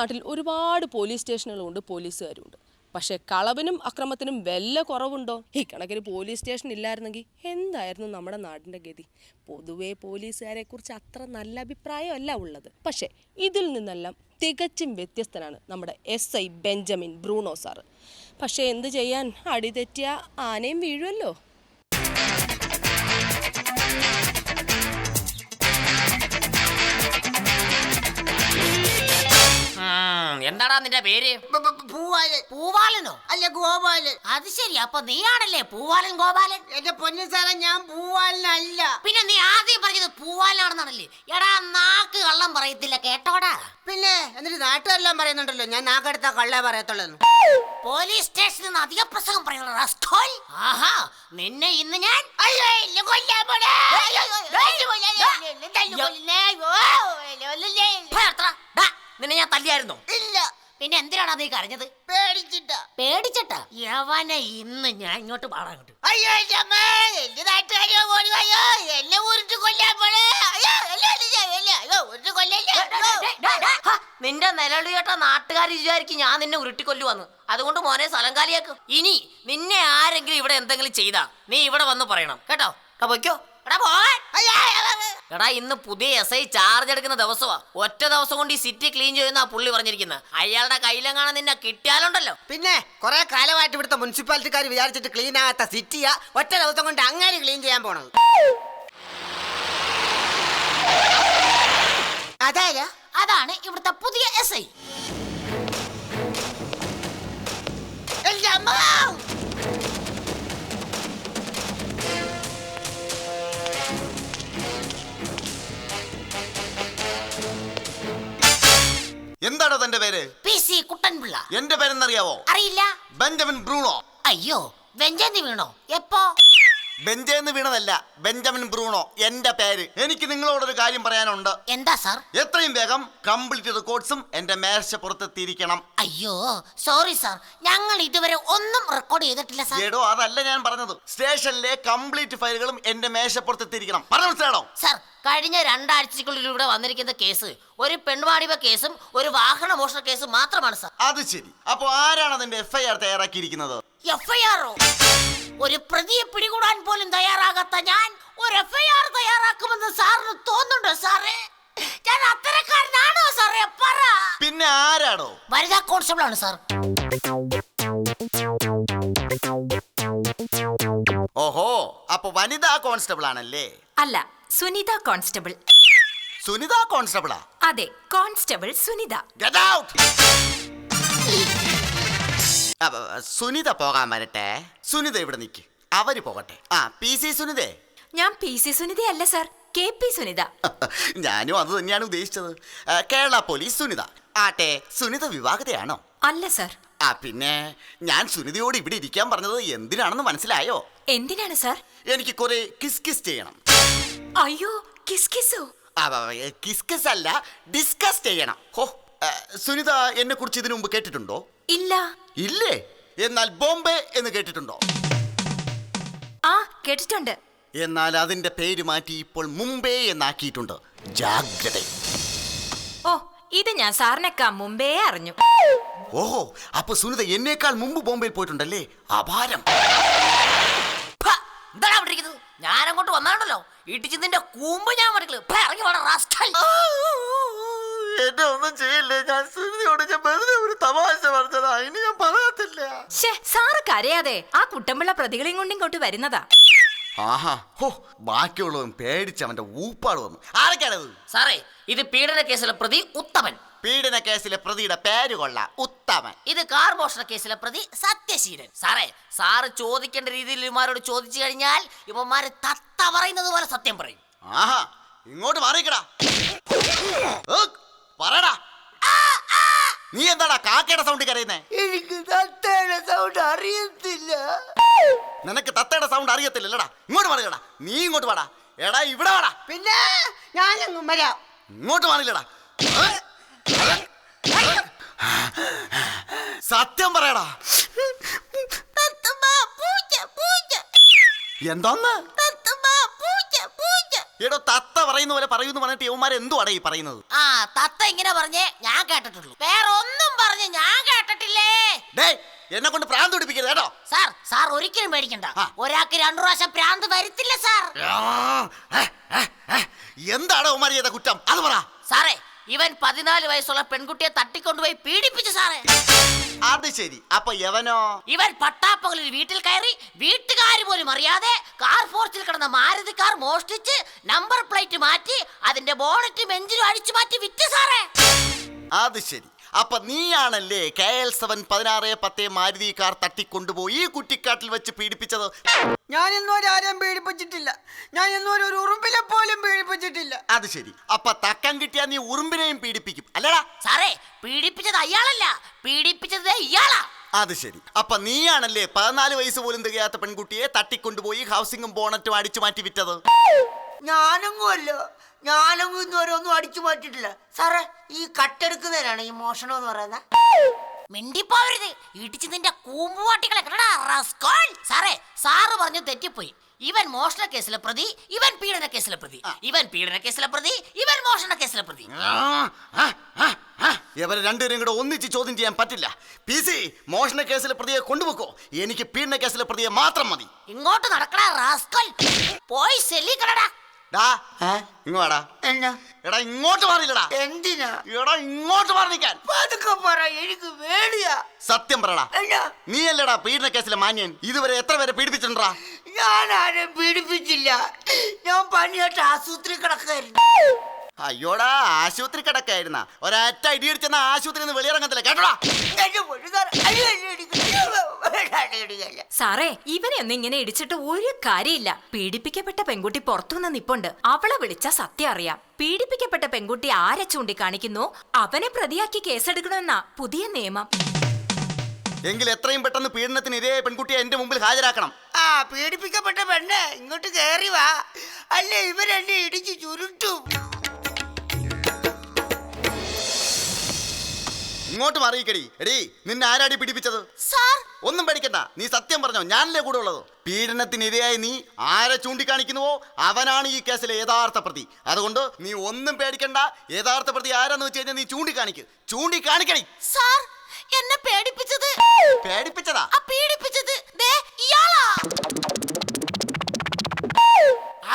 നാട്ടിൽ ഒരുപാട് പോലീസ് സ്റ്റേഷനുകളുണ്ട് പോലീസുകാരുണ്ട്. പക്ഷേ കളവിനും അക്രമത്തിനും വല്ല കുറവുണ്ടോ? ഈ കണക്കിന് പോലീസ് സ്റ്റേഷൻ ഇല്ലായിരുന്നെങ്കിൽ എന്തായിരുന്നു നമ്മുടെ നാടിന്റെ ഗതി? പൊതുവേ പോലീസുകാരെ കുറിച്ച് അത്ര നല്ല അഭിപ്രായമല്ല ഉള്ളത്. പക്ഷേ ഇതിൽ നിന്നെല്ലാം തികച്ചും വ്യത്യസ്തനാണ് നമ്മുടെ S I Benjamin Bruno sir. പക്ഷേ എന്ത് ചെയ്യാൻ? അടിതെറ്റിയ ആനയും വീഴുമല്ലോ എന്താടാ നിന്റെ പേര്? പൂവാലൻ പൂവാലനോ? അല്ല ഗോപാലൻ. അത് ശരി. അപ്പൊ നീയാണല്ലേ പൂവാലൻ ഗോപാലൻ? എന്റെ പൊന്നു സാറേ ഞാൻ പൂവാലനല്ല. പിന്നെ നീ ആദ്യം പറഞ്ഞത് പൂവാലാണെന്നാണല്ലേ? എടാ നാക്ക് കള്ളം പറയത്തില്ല. കേട്ടോടാ. പിന്നെ എന്നിട്ട് നാട്ടുകാരെല്ലാം പറയുന്നുണ്ടല്ലോ ഞാൻ നാക്കെടുത്ത കള്ളേ പറയത്തുള്ളൂ പോലീസ് സ്റ്റേഷനിൽ നിന്ന് അധിക പ്രസംഗം പറയുന്ന റസ്കോൽ? ആഹാ നിന്നെ ഇന്ന് ഞാൻ. ഡാ, നിന്നെ ഞാൻ തല്ലിയായിരുന്നോ. ഇല്ല പിന്നെ എന്തിനാണ് നീ കരഞ്ഞത്? പേടിച്ചിട്ടാ. പേടിച്ചിട്ടാ? യവനെ ഇന്ന് ഞാൻ ഇങ്ങോട്ട് പാടാൻ കിട്ടും. അയ്യോ എന്റെ അമ്മ എന്റെ നാട്ടുകാരോ ഓടി അയ്യോ എന്നെ ഉരുട്ട് കൊല്ലാൻ പോണേ. അയ്യോ അല്ല അല്ല അല്ല അയ്യോ ഉരുട്ട് കൊല്ലല്ലേ? അയ്യോ. നിന്റെ നിലവിളി കേട്ട നാട്ടുകാർ വിചാരിക്കും ഞാൻ നിന്നെ ഉരുട്ടിക്കൊല്ലുവന്ന്. അതുകൊണ്ട് മോനെ സ്ഥലം കാലിയാക്കും. ഇനി നിന്നെ ആരെങ്കിലും ഇവിടെ എന്തെങ്കിലും ചെയ്താ നീ ഇവിടെ വന്ന് പറയണം. കേട്ടോ? എടാ പൊയ്ക്കോ. എടാ പോവാൻ. അയ്യോ, അയ്യോ, അയ്യോ. എടാ ഇന്ന് പുതിയ എസ് ഐ ചാർജ് എടുക്കുന്ന ദിവസമാ ഒറ്റ ദിവസം കൊണ്ട് ഈ സിറ്റി ക്ലീൻ ചെയ്യുന്ന പുള്ളി പറഞ്ഞിരിക്കുന്നത് അയാളുടെ കയ്യിലെങ്ങാണ് നിന്നെ കിട്ടിയാലുണ്ടല്ലോ. പിന്നെ കുറെ കാലമായിട്ട് ഇവിടുത്തെ മുനിസിപ്പാലിറ്റിക്കാർ വിചാരിച്ചിട്ട് ക്ലീൻ ആകാത്ത സിറ്റിയാ ഒറ്റ ദിവസം കൊണ്ട് അങ്ങനെ ക്ലീൻ ചെയ്യാൻ പോണത്. അതാരാ അതാണ് ഇവിടുത്തെ പുതിയ എസ് ഐ തന്റെ പേര്? P C Kuttanpillai. എന്റെ പേരെന്നറിയാവോ? അറിയില്ല. Benjamin Bruno? അയ്യോ വെഞ്ചന്തി വീണോ? എപ്പോ? ബെഞ്ചേന്ന് വീണതല്ല ബെഞ്ചമിൻ ബ്രൂണോ? എന്റെ പേര്. എനിക്ക് നിങ്ങളോടൊരു കാര്യം പറയാനുണ്ട്. എന്താ സർ? എത്രയും വേഗം കംപ്ലീറ്റ് റെക്കോർഡ്സും എന്റെ മേശപ്പുറത്തെത്തിയിരിക്കണം അയ്യോ സോറി സർ. ഞങ്ങൾ ഇതുവരെ ഒന്നും റെക്കോർഡ് ചെയ്തിട്ടില്ല സാർ. എടോ അതല്ല ഞാൻ പറഞ്ഞത്. സ്റ്റേഷനിലെ കംപ്ലീറ്റ് ഫയലുകളും എന്റെ മേശപ്പുറത്തെത്തിയിരിക്കണം പറഞ്ഞു മനസ്സിലാണോ സർ കഴിഞ്ഞ രണ്ടാഴ്ചക്കുള്ളിൽ ഇവിടെ വന്നിരിക്കുന്ന കേസ് ഒരു പെൺവാണിഭ കേസും ഒരു വാഹന മോഷണ കേസും മാത്രമാണ് സർ. അത് ശരി. അപ്പൊ ആരാണ് അതിന്റെ എഫ്ഐആർ തയ്യാറാക്കിയിരിക്കുന്നത്? എഫ്ഐആറോ ഒരു പ്രതിയെ പിടികൂടാൻ പോലും തയ്യാറാകാത്ത ഞാൻ ഒരു എഫ്ഐആർ തയ്യാറാക്കുമെന്ന് സാറിന് തോന്നുന്നുണ്ടോ സാറേ? ഞാൻ അത്തരക്കാരനാണോ സാറേ? പറ. പിന്നെ ആരാണോ വനിതാ കോൺസ്റ്റബിൾ ആണ് സാർ. ഓഹോ അപ്പൊ വനിതാ കോൺസ്റ്റബിൾ ആണല്ലേ? അല്ല സുനിത കോൺസ്റ്റബിൾ. സുനിത കോൺസ്റ്റബിളാ? അതെ constable Sunitha. Get out! Sunitha പോകാൻ വരട്ടെ. സുനിത ഇവിടെ നിക്ക്. അവർ പോകട്ടെ. ആ പി സി സുനിതേ? ഞാൻ പി സി സുനിത അല്ല സാർ. K P Sunitha. ഞാനും അത് തന്നെയാണ് ഉദ്ദേശിച്ചത്. കേരള പോലീസ് സുനിത. ആട്ടെ സുനിത വിവാഹിതയാണോ? അല്ല സർ. ആ പിന്നെ ഞാൻ സുനിതയോട് ഇവിടെ ഇരിക്കാൻ പറഞ്ഞത് എന്തിനാണെന്ന് മനസ്സിലായോ? എന്തിനാണ് സർ? എനിക്ക് കുറെ കിസ് കിസ് ചെയ്യണം. അയ്യോ കിസ് കിസോ കിസ് കിസ് അല്ല ഡിസ്കസ് ചെയ്യണം. ഹോ സുനിത എന്നെ കുറിച്ച് ഇതിനു മുമ്പ് കേട്ടിട്ടുണ്ടോ? ഇല്ല. ഇല്ലേ? എന്നാൽ ബോംബെ എന്ന് കേട്ടിട്ടുണ്ടോ? ആ കേട്ടിട്ടുണ്ട്. എന്നാൽ അതിന്റെ പേര് മാറ്റി ഇപ്പോൾ മുംബൈ എന്നാക്കിയിട്ടുണ്ട്. ജാഗ്രത. ഓ ഇത് ഞാൻ സാറിനേക്കാ മുമ്പേ അറിഞ്ഞു. ഓഹോ അപ്പൊ സുനിത എന്നേക്കാൾ മുമ്പ് ബോംബെയിൽ പോയിട്ടുണ്ടല്ലേ? അപാരം. എന്താണ് അവിടെ ഇരിക്കുന്നത്? ഞാൻ അങ്ങോട്ട് വന്നാണല്ലോ. ഇടിച്ചതിന്റെ കൂമ്പ് ഞാൻ മറിക്കൽ. ഇറങ്ങി വേണം റാസ്കൽ എന്നെ ഒന്നും ചെയ്യില്ലേ. ഞാൻ സുനിതയോട് ഞാൻ വെറുതെ ഒരു തമാശ പറഞ്ഞതാ. ഇനി ഞാൻ പറയത്തില്ല. ഷേ സാറ് കരയാതെ ആ കുട്ടമ്പിള്ള പ്രതികളെയും കൊണ്ട് ഇങ്ങോട്ട് വരുന്നതാ. ആഹാ ഹോ ബാക്കിയുള്ളവൻ പേടിച്ച് അവന്റെ ഊപ്പാട് വന്നു. ആരൊക്കെയാണത്? സാറേ ഇത് പീഡന കേസിലെ പ്രതി ഉത്തമൻ. പീഡന കേസിലെ പ്രതിയുടെ പേര് കൊള്ളാം ഉത്തമൻ. ഇത് കാർ മോഷണ കേസിലെ പ്രതി സത്യശീലൻ. സാറേ സാറ് ചോദിക്കേണ്ട രീതിയിൽ ഇവന്മാരോട് ചോദിച്ചു കഴിഞ്ഞാൽ ഇവന്മാര് തത്ത പറയുന്നത് പോലെ സത്യം പറയും. ആഹാ ഇങ്ങോട്ട് മാറിക്കടാ. ഏക്, പറയടാ നീ എന്താടാ കാക്കയുടെ സൗണ്ട് കരയുന്നേ? എനിക്ക് തത്തയുടെ സൗണ്ട് അറിയത്തില്ല. നിനക്ക് തത്തയുടെ സൗണ്ട് അറിയത്തില്ലല്ലടാ. ഇങ്ങോട്ട് മാറിക്കടാ നീ ഇങ്ങോട്ട് വാടാ. എടാ ഇവിടെ വാടാ. പിന്നെ ഞാൻ വരാം. ഇങ്ങോട്ട് മാറില്ലടാ. സത്യം പറയടാ. എന്തോന്ന്? എടോ തത്ത പറയുന്ന പോലെ പറയൂന്ന് പറഞ്ഞിട്ട് യവന്മാർ എന്തുവാടാ ഈ പറയുന്നത്? ആ തത്ത ഇങ്ങനെ പറഞ്ഞേ ഞാൻ കേട്ടിട്ടുള്ളൂ. വേറെ ഒന്നും പറഞ്ഞ് ഞാൻ കേട്ടിട്ടില്ലേ? ഡേ എന്നെ കൊണ്ട് പ്രാന്ത് പിടിപ്പിക്കരുത് കേട്ടോ. സാർ സാർ ഒരിക്കലും പേടിക്കണ്ട. ഒരാൾക്ക് രണ്ടു പ്രാവശ്യം പ്രാന്ത് വരുത്തില്ല സാർ. എന്താണ് ഉമാരി ചെയ്ത കുറ്റം? അത് പറ. സാറേ ഇവൻ പതിനാല് വയസ്സുള്ള പെൺകുട്ടിയെ തട്ടിക്കൊണ്ടുപോയി പീഡിപ്പിച്ചു സാറേ. അത് ശരി. അപ്പൊ യവനോ? ഇവൻ പട്ടാപ്പകലിൽ വീട്ടിൽ കയറി വീട്ടുകാർ പോലും അറിയാതെ കാർ ഫോർച്ചിൽ കിടന്ന മാരുതി കാർ മോഷ്ടിച്ച് നമ്പർ പ്ലേറ്റ് മാറ്റി അതിന്റെ ബോണറ്റും എഞ്ചിനും അഴിച്ചു മാറ്റി വിറ്റ് സാറേ. അത് ശരി. അപ്പൊ നീയാണല്ലേ കെ എൽ സെവൻ പതിനാറ് പത്തേ മാരുതി കാർ തട്ടിക്കൊണ്ടുപോയി ഈ കുറ്റിക്കാട്ടിൽ വെച്ച് പീഡിപ്പിച്ചത്? ഞാൻ ഇന്നുവരെ ആരെയും പീഡിപ്പിച്ചിട്ടില്ല. ഞാൻ ഇന്നുവരെ ഒരു ഉറുമ്പിലെ പോലും പീഡിപ്പിച്ചിട്ടില്ല. അത് ശരി. അപ്പൊ തക്കം കിട്ടിയാ നീ ഉറുമ്പിനെയും പീഡിപ്പിക്കും. അല്ലടാ. സാറേ പീഡിപ്പിച്ചത് അയാളല്ല. പീഡിപ്പിച്ചത് ഇയാളാ. അത് ശരി. അപ്പൊ നീയാണല്ലേ പതിനാല് വയസ്സ് പോലും തികയാത്ത പെൺകുട്ടിയെ തട്ടിക്കൊണ്ടുപോയി ഹൗസിംഗും ബോണറ്റും അടിച്ചു മാറ്റി വിറ്റത് ഞാനൊന്നും ഞാനൊന്നും ഇന്നുവരെ ഒന്നും അടിച്ചു മാറ്റിട്ടില്ല സാറേ ഈ കട്ടെടുക്കുന്നതിനാണ് ഈ മോഷണം എന്ന് പറയുന്നത് മിണ്ടിപ്പോവരുത്. ഇടിച്ച് നിന്റെ കൂമ്പുവാട്ടികളെ റസ്കോൾ സാറേ സാറ് പറഞ്ഞു തെറ്റിപ്പോയി. ഇവൻ മോഷണ കേസിലെ പ്രതി ഇവൻ പീഡന കേസിലെ പ്രതി. ഇവൻ പീഡന കേസിലെ പ്രതി ഇവൻ മോഷണ കേസിലെ പ്രതി. ആ, ആ, ആ, ആ. ഇവരെ രണ്ടുപേരും കൂടെ ഒന്നിച്ച് ചോദ്യം ചെയ്യാൻ പറ്റില്ല. പി സി മോഷണ കേസിലെ പ്രതിയെ കൊണ്ടുപോക്കോ? എനിക്ക് പീഡന കേസിലെ പ്രതിയെ മാത്രം മതി. ഇങ്ങോട്ട് നടക്കണ റാസ്കൽ പോയി കടടാ ഡാ ഇങ്ങോടാ എന്നാ? എടാ ഇങ്ങോട്ട് എന്തിനാ? എടാ ഇങ്ങോട്ട് മാറി നിൽക്കാൻ. പതുക്കെ പറ എനിക്ക് സത്യം പറടാ എന്നാ? നീയല്ലടാ പീഡന കേസിലെ മാന്യൻ. ഇതുവരെ എത്ര പേരെ പീഡിപ്പിച്ചിട്ടുണ്ടാ? ഞാൻ ആരെയും പീഡിപ്പിച്ചില്ല. ഞാൻ പണിയായിട്ട് ആശുപത്രി കിടക്കായിരുന്നു. അയ്യോടാ ആശുപത്രി കിടക്കായിരുന്ന. ഒരൊറ്റ ഇടിയടിച്ചെന്ന ആശുപത്രി നിന്ന് വെളിയിറങ്ങത്തില്ല. കേട്ടോടാ? സാറേ. ഇവനെ ഒന്നും ഇങ്ങനെ ഇടിച്ചിട്ട് ഒരു കാര്യമില്ല. പീഡിപ്പിക്കപ്പെട്ട പെൺകുട്ടി പുറത്തുനിന്ന് നിപ്പുണ്ട്. അവളെ വിളിച്ച സത്യം അറിയാം. പീഡിപ്പിക്കപ്പെട്ട പെൺകുട്ടി ആരെ ചൂണ്ടിക്കാണിക്കുന്നു? അവനെ പ്രതിയാക്കി കേസെടുക്കണമെന്നാ പുതിയ നിയമം. എങ്കിൽ എത്രയും പെട്ടെന്ന് പീഡനത്തിന് ഇതേ പെൺകുട്ടിയെ എന്റെ മുമ്പിൽ ഹാജരാക്കണം. ആ പീഡിപ്പിക്കപ്പെട്ട പെണ്ണ് ഇങ്ങോട്ട് കയറി വാ. അല്ലേ ഇവരെന്നെ ഇടിച്ച് ചുരുട്ടും. ഇങ്ങോട്ട് മാറിയിക്കടി എടി നിന്നെ ആരാടി പിടിപ്പിച്ചത്? സാർ. ഒന്നും പഠിക്കണ്ട നീ സത്യം പറഞ്ഞോ ഞാനല്ലേ കൂടെ ഉള്ളത് പീഡനത്തിനിരയായി നീ ആരെ ചൂണ്ടിക്കാണിക്കുന്നുവോ? അവനാണ് ഈ കേസിലെ യഥാർത്ഥ പ്രതി. അതുകൊണ്ട് നീ ഒന്നും പേടിക്കണ്ട. യഥാർത്ഥ പ്രതി ആരാന്ന് വെച്ച് കഴിഞ്ഞാൽ നീ ചൂണ്ടിക്കാണിക്ക്. ചൂണ്ടിക്കാണിക്കണി സാർ എന്നെ പേടിപ്പിച്ചത്. പേടിപ്പിച്ചതാ? ആ പീഡിപ്പിച്ചത്. ദേ ഇയാളാ.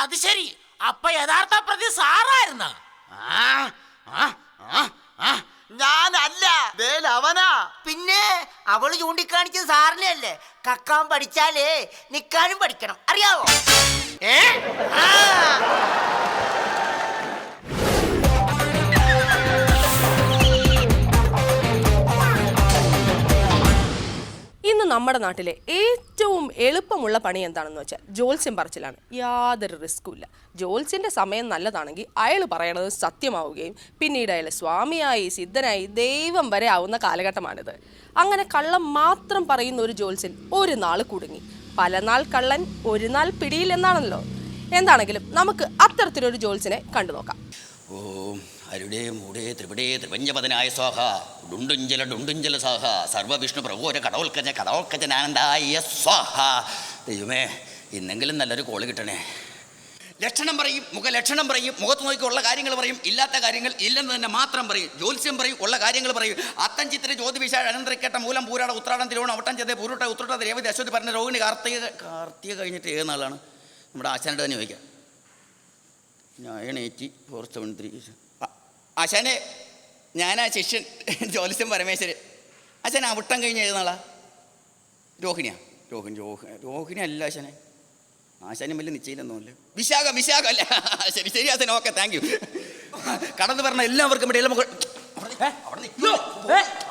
അത് ശരി. അപ്പൊ യഥാർത്ഥ പ്രതി സാറായിരുന്ന. ആ, ആ, ആ, ആ. ഞാനല്ല. വേല അവനാ പിന്നെ അവൾ ചൂണ്ടിക്കാണിച്ചത് സാറിനെ അല്ലേ? കക്കാൻ പഠിച്ചാലേ നിക്കാനും പഠിക്കണം. അറിയാവോ? ഏ? ഇന്ന് നമ്മുടെ നാട്ടിലെ ഏറ്റവും എളുപ്പമുള്ള പണി എന്താണെന്ന് വെച്ചാൽ ജോത്സ്യം പറച്ചിലാണ്. യാതൊരു റിസ്ക്കും ഇല്ല. ജോത്സ്യന്റെ സമയം നല്ലതാണെങ്കിൽ അയാൾ പറയണത് സത്യമാവുകയും പിന്നീട് അയാൾ സ്വാമിയായി സിദ്ധനായി ദൈവം വരെ ആവുന്ന കാലഘട്ടമാണിത്. അങ്ങനെ കള്ളം മാത്രം പറയുന്ന ഒരു ജോത്സ്യൻ ഒരു നാൾ കുടുങ്ങി. പല നാൾ കള്ളൻ ഒരു നാൾ പിടിയിൽ എന്നാണല്ലോ എന്താണെങ്കിലും നമുക്ക് അത്തരത്തിലൊരു ജോൽസിനെ കണ്ടു നോക്കാം അരുടേ മൂടേ ത്രിപിടേ ത്രിപഞ്ചപതനായ സ്വാഹ. ഡുണ്ടുഞ്ചല ഡുണ്ടുഞ്ചല സാഹ സർവവിഷ്ണു പ്രഭോര കടവൽക്കജ കടവൽക്കജനാനന്ദായ സ്വാഹ. ദൈവമേ ഇന്നെങ്കിലും നല്ലൊരു കോൾ കിട്ടണേ. ലക്ഷണം പറയും മുഖ ലക്ഷണം പറയും മുഖത്ത് നോക്കി ഉള്ള കാര്യങ്ങൾ പറയും ഇല്ലാത്ത കാര്യങ്ങൾ ഇല്ലെന്ന് തന്നെ മാത്രം പറയും ജ്യോത്സ്യം പറയും ഉള്ള കാര്യങ്ങൾ പറയും. അത്തം ചിത്ര ജ്യോതിവിശ അനന്തരക്കേട്ട മൂലം പൂരാട ഉത്രാടം തിരുവോണം അവട്ടം ചെയ്തേ പൂരുട്ട ഉത്രട്ട രേവതി അശ്വതി പറഞ്ഞ രോഹിണി കാർത്തിക കാർത്തിക കഴിഞ്ഞിട്ട് ഏത് നാളാണ്? നമ്മുടെ ആശാനോട് തന്നെ ചോദിക്കാം. ഞാൻ എണീറ്റി ഫോർ സെവൻ ത്രീ ആശാനെ ഞാനാ ശിഷ്യൻ ജോലിസ്യൻ പരമേശ്വരൻ. അച്ഛൻ അവിട്ടം കഴിഞ്ഞ് എഴുതുന്നാളാ നാളാ? രോഹിണിയാ. രോഹിണി രോഹിണി രോഹിണി അല്ല ആശാനെ. ആശാനും വലിയ നിശ്ചയിലൊന്നുമില്ല. വിശാഖ വിശാഖ അല്ല. ശരി ശരി അച്ഛൻ ഓക്കെ താങ്ക് യു കടന്നു പറഞ്ഞ എല്ലാവർക്കും ഇവിടെ എല്ലാം അവിടെ നിൽക്കൂ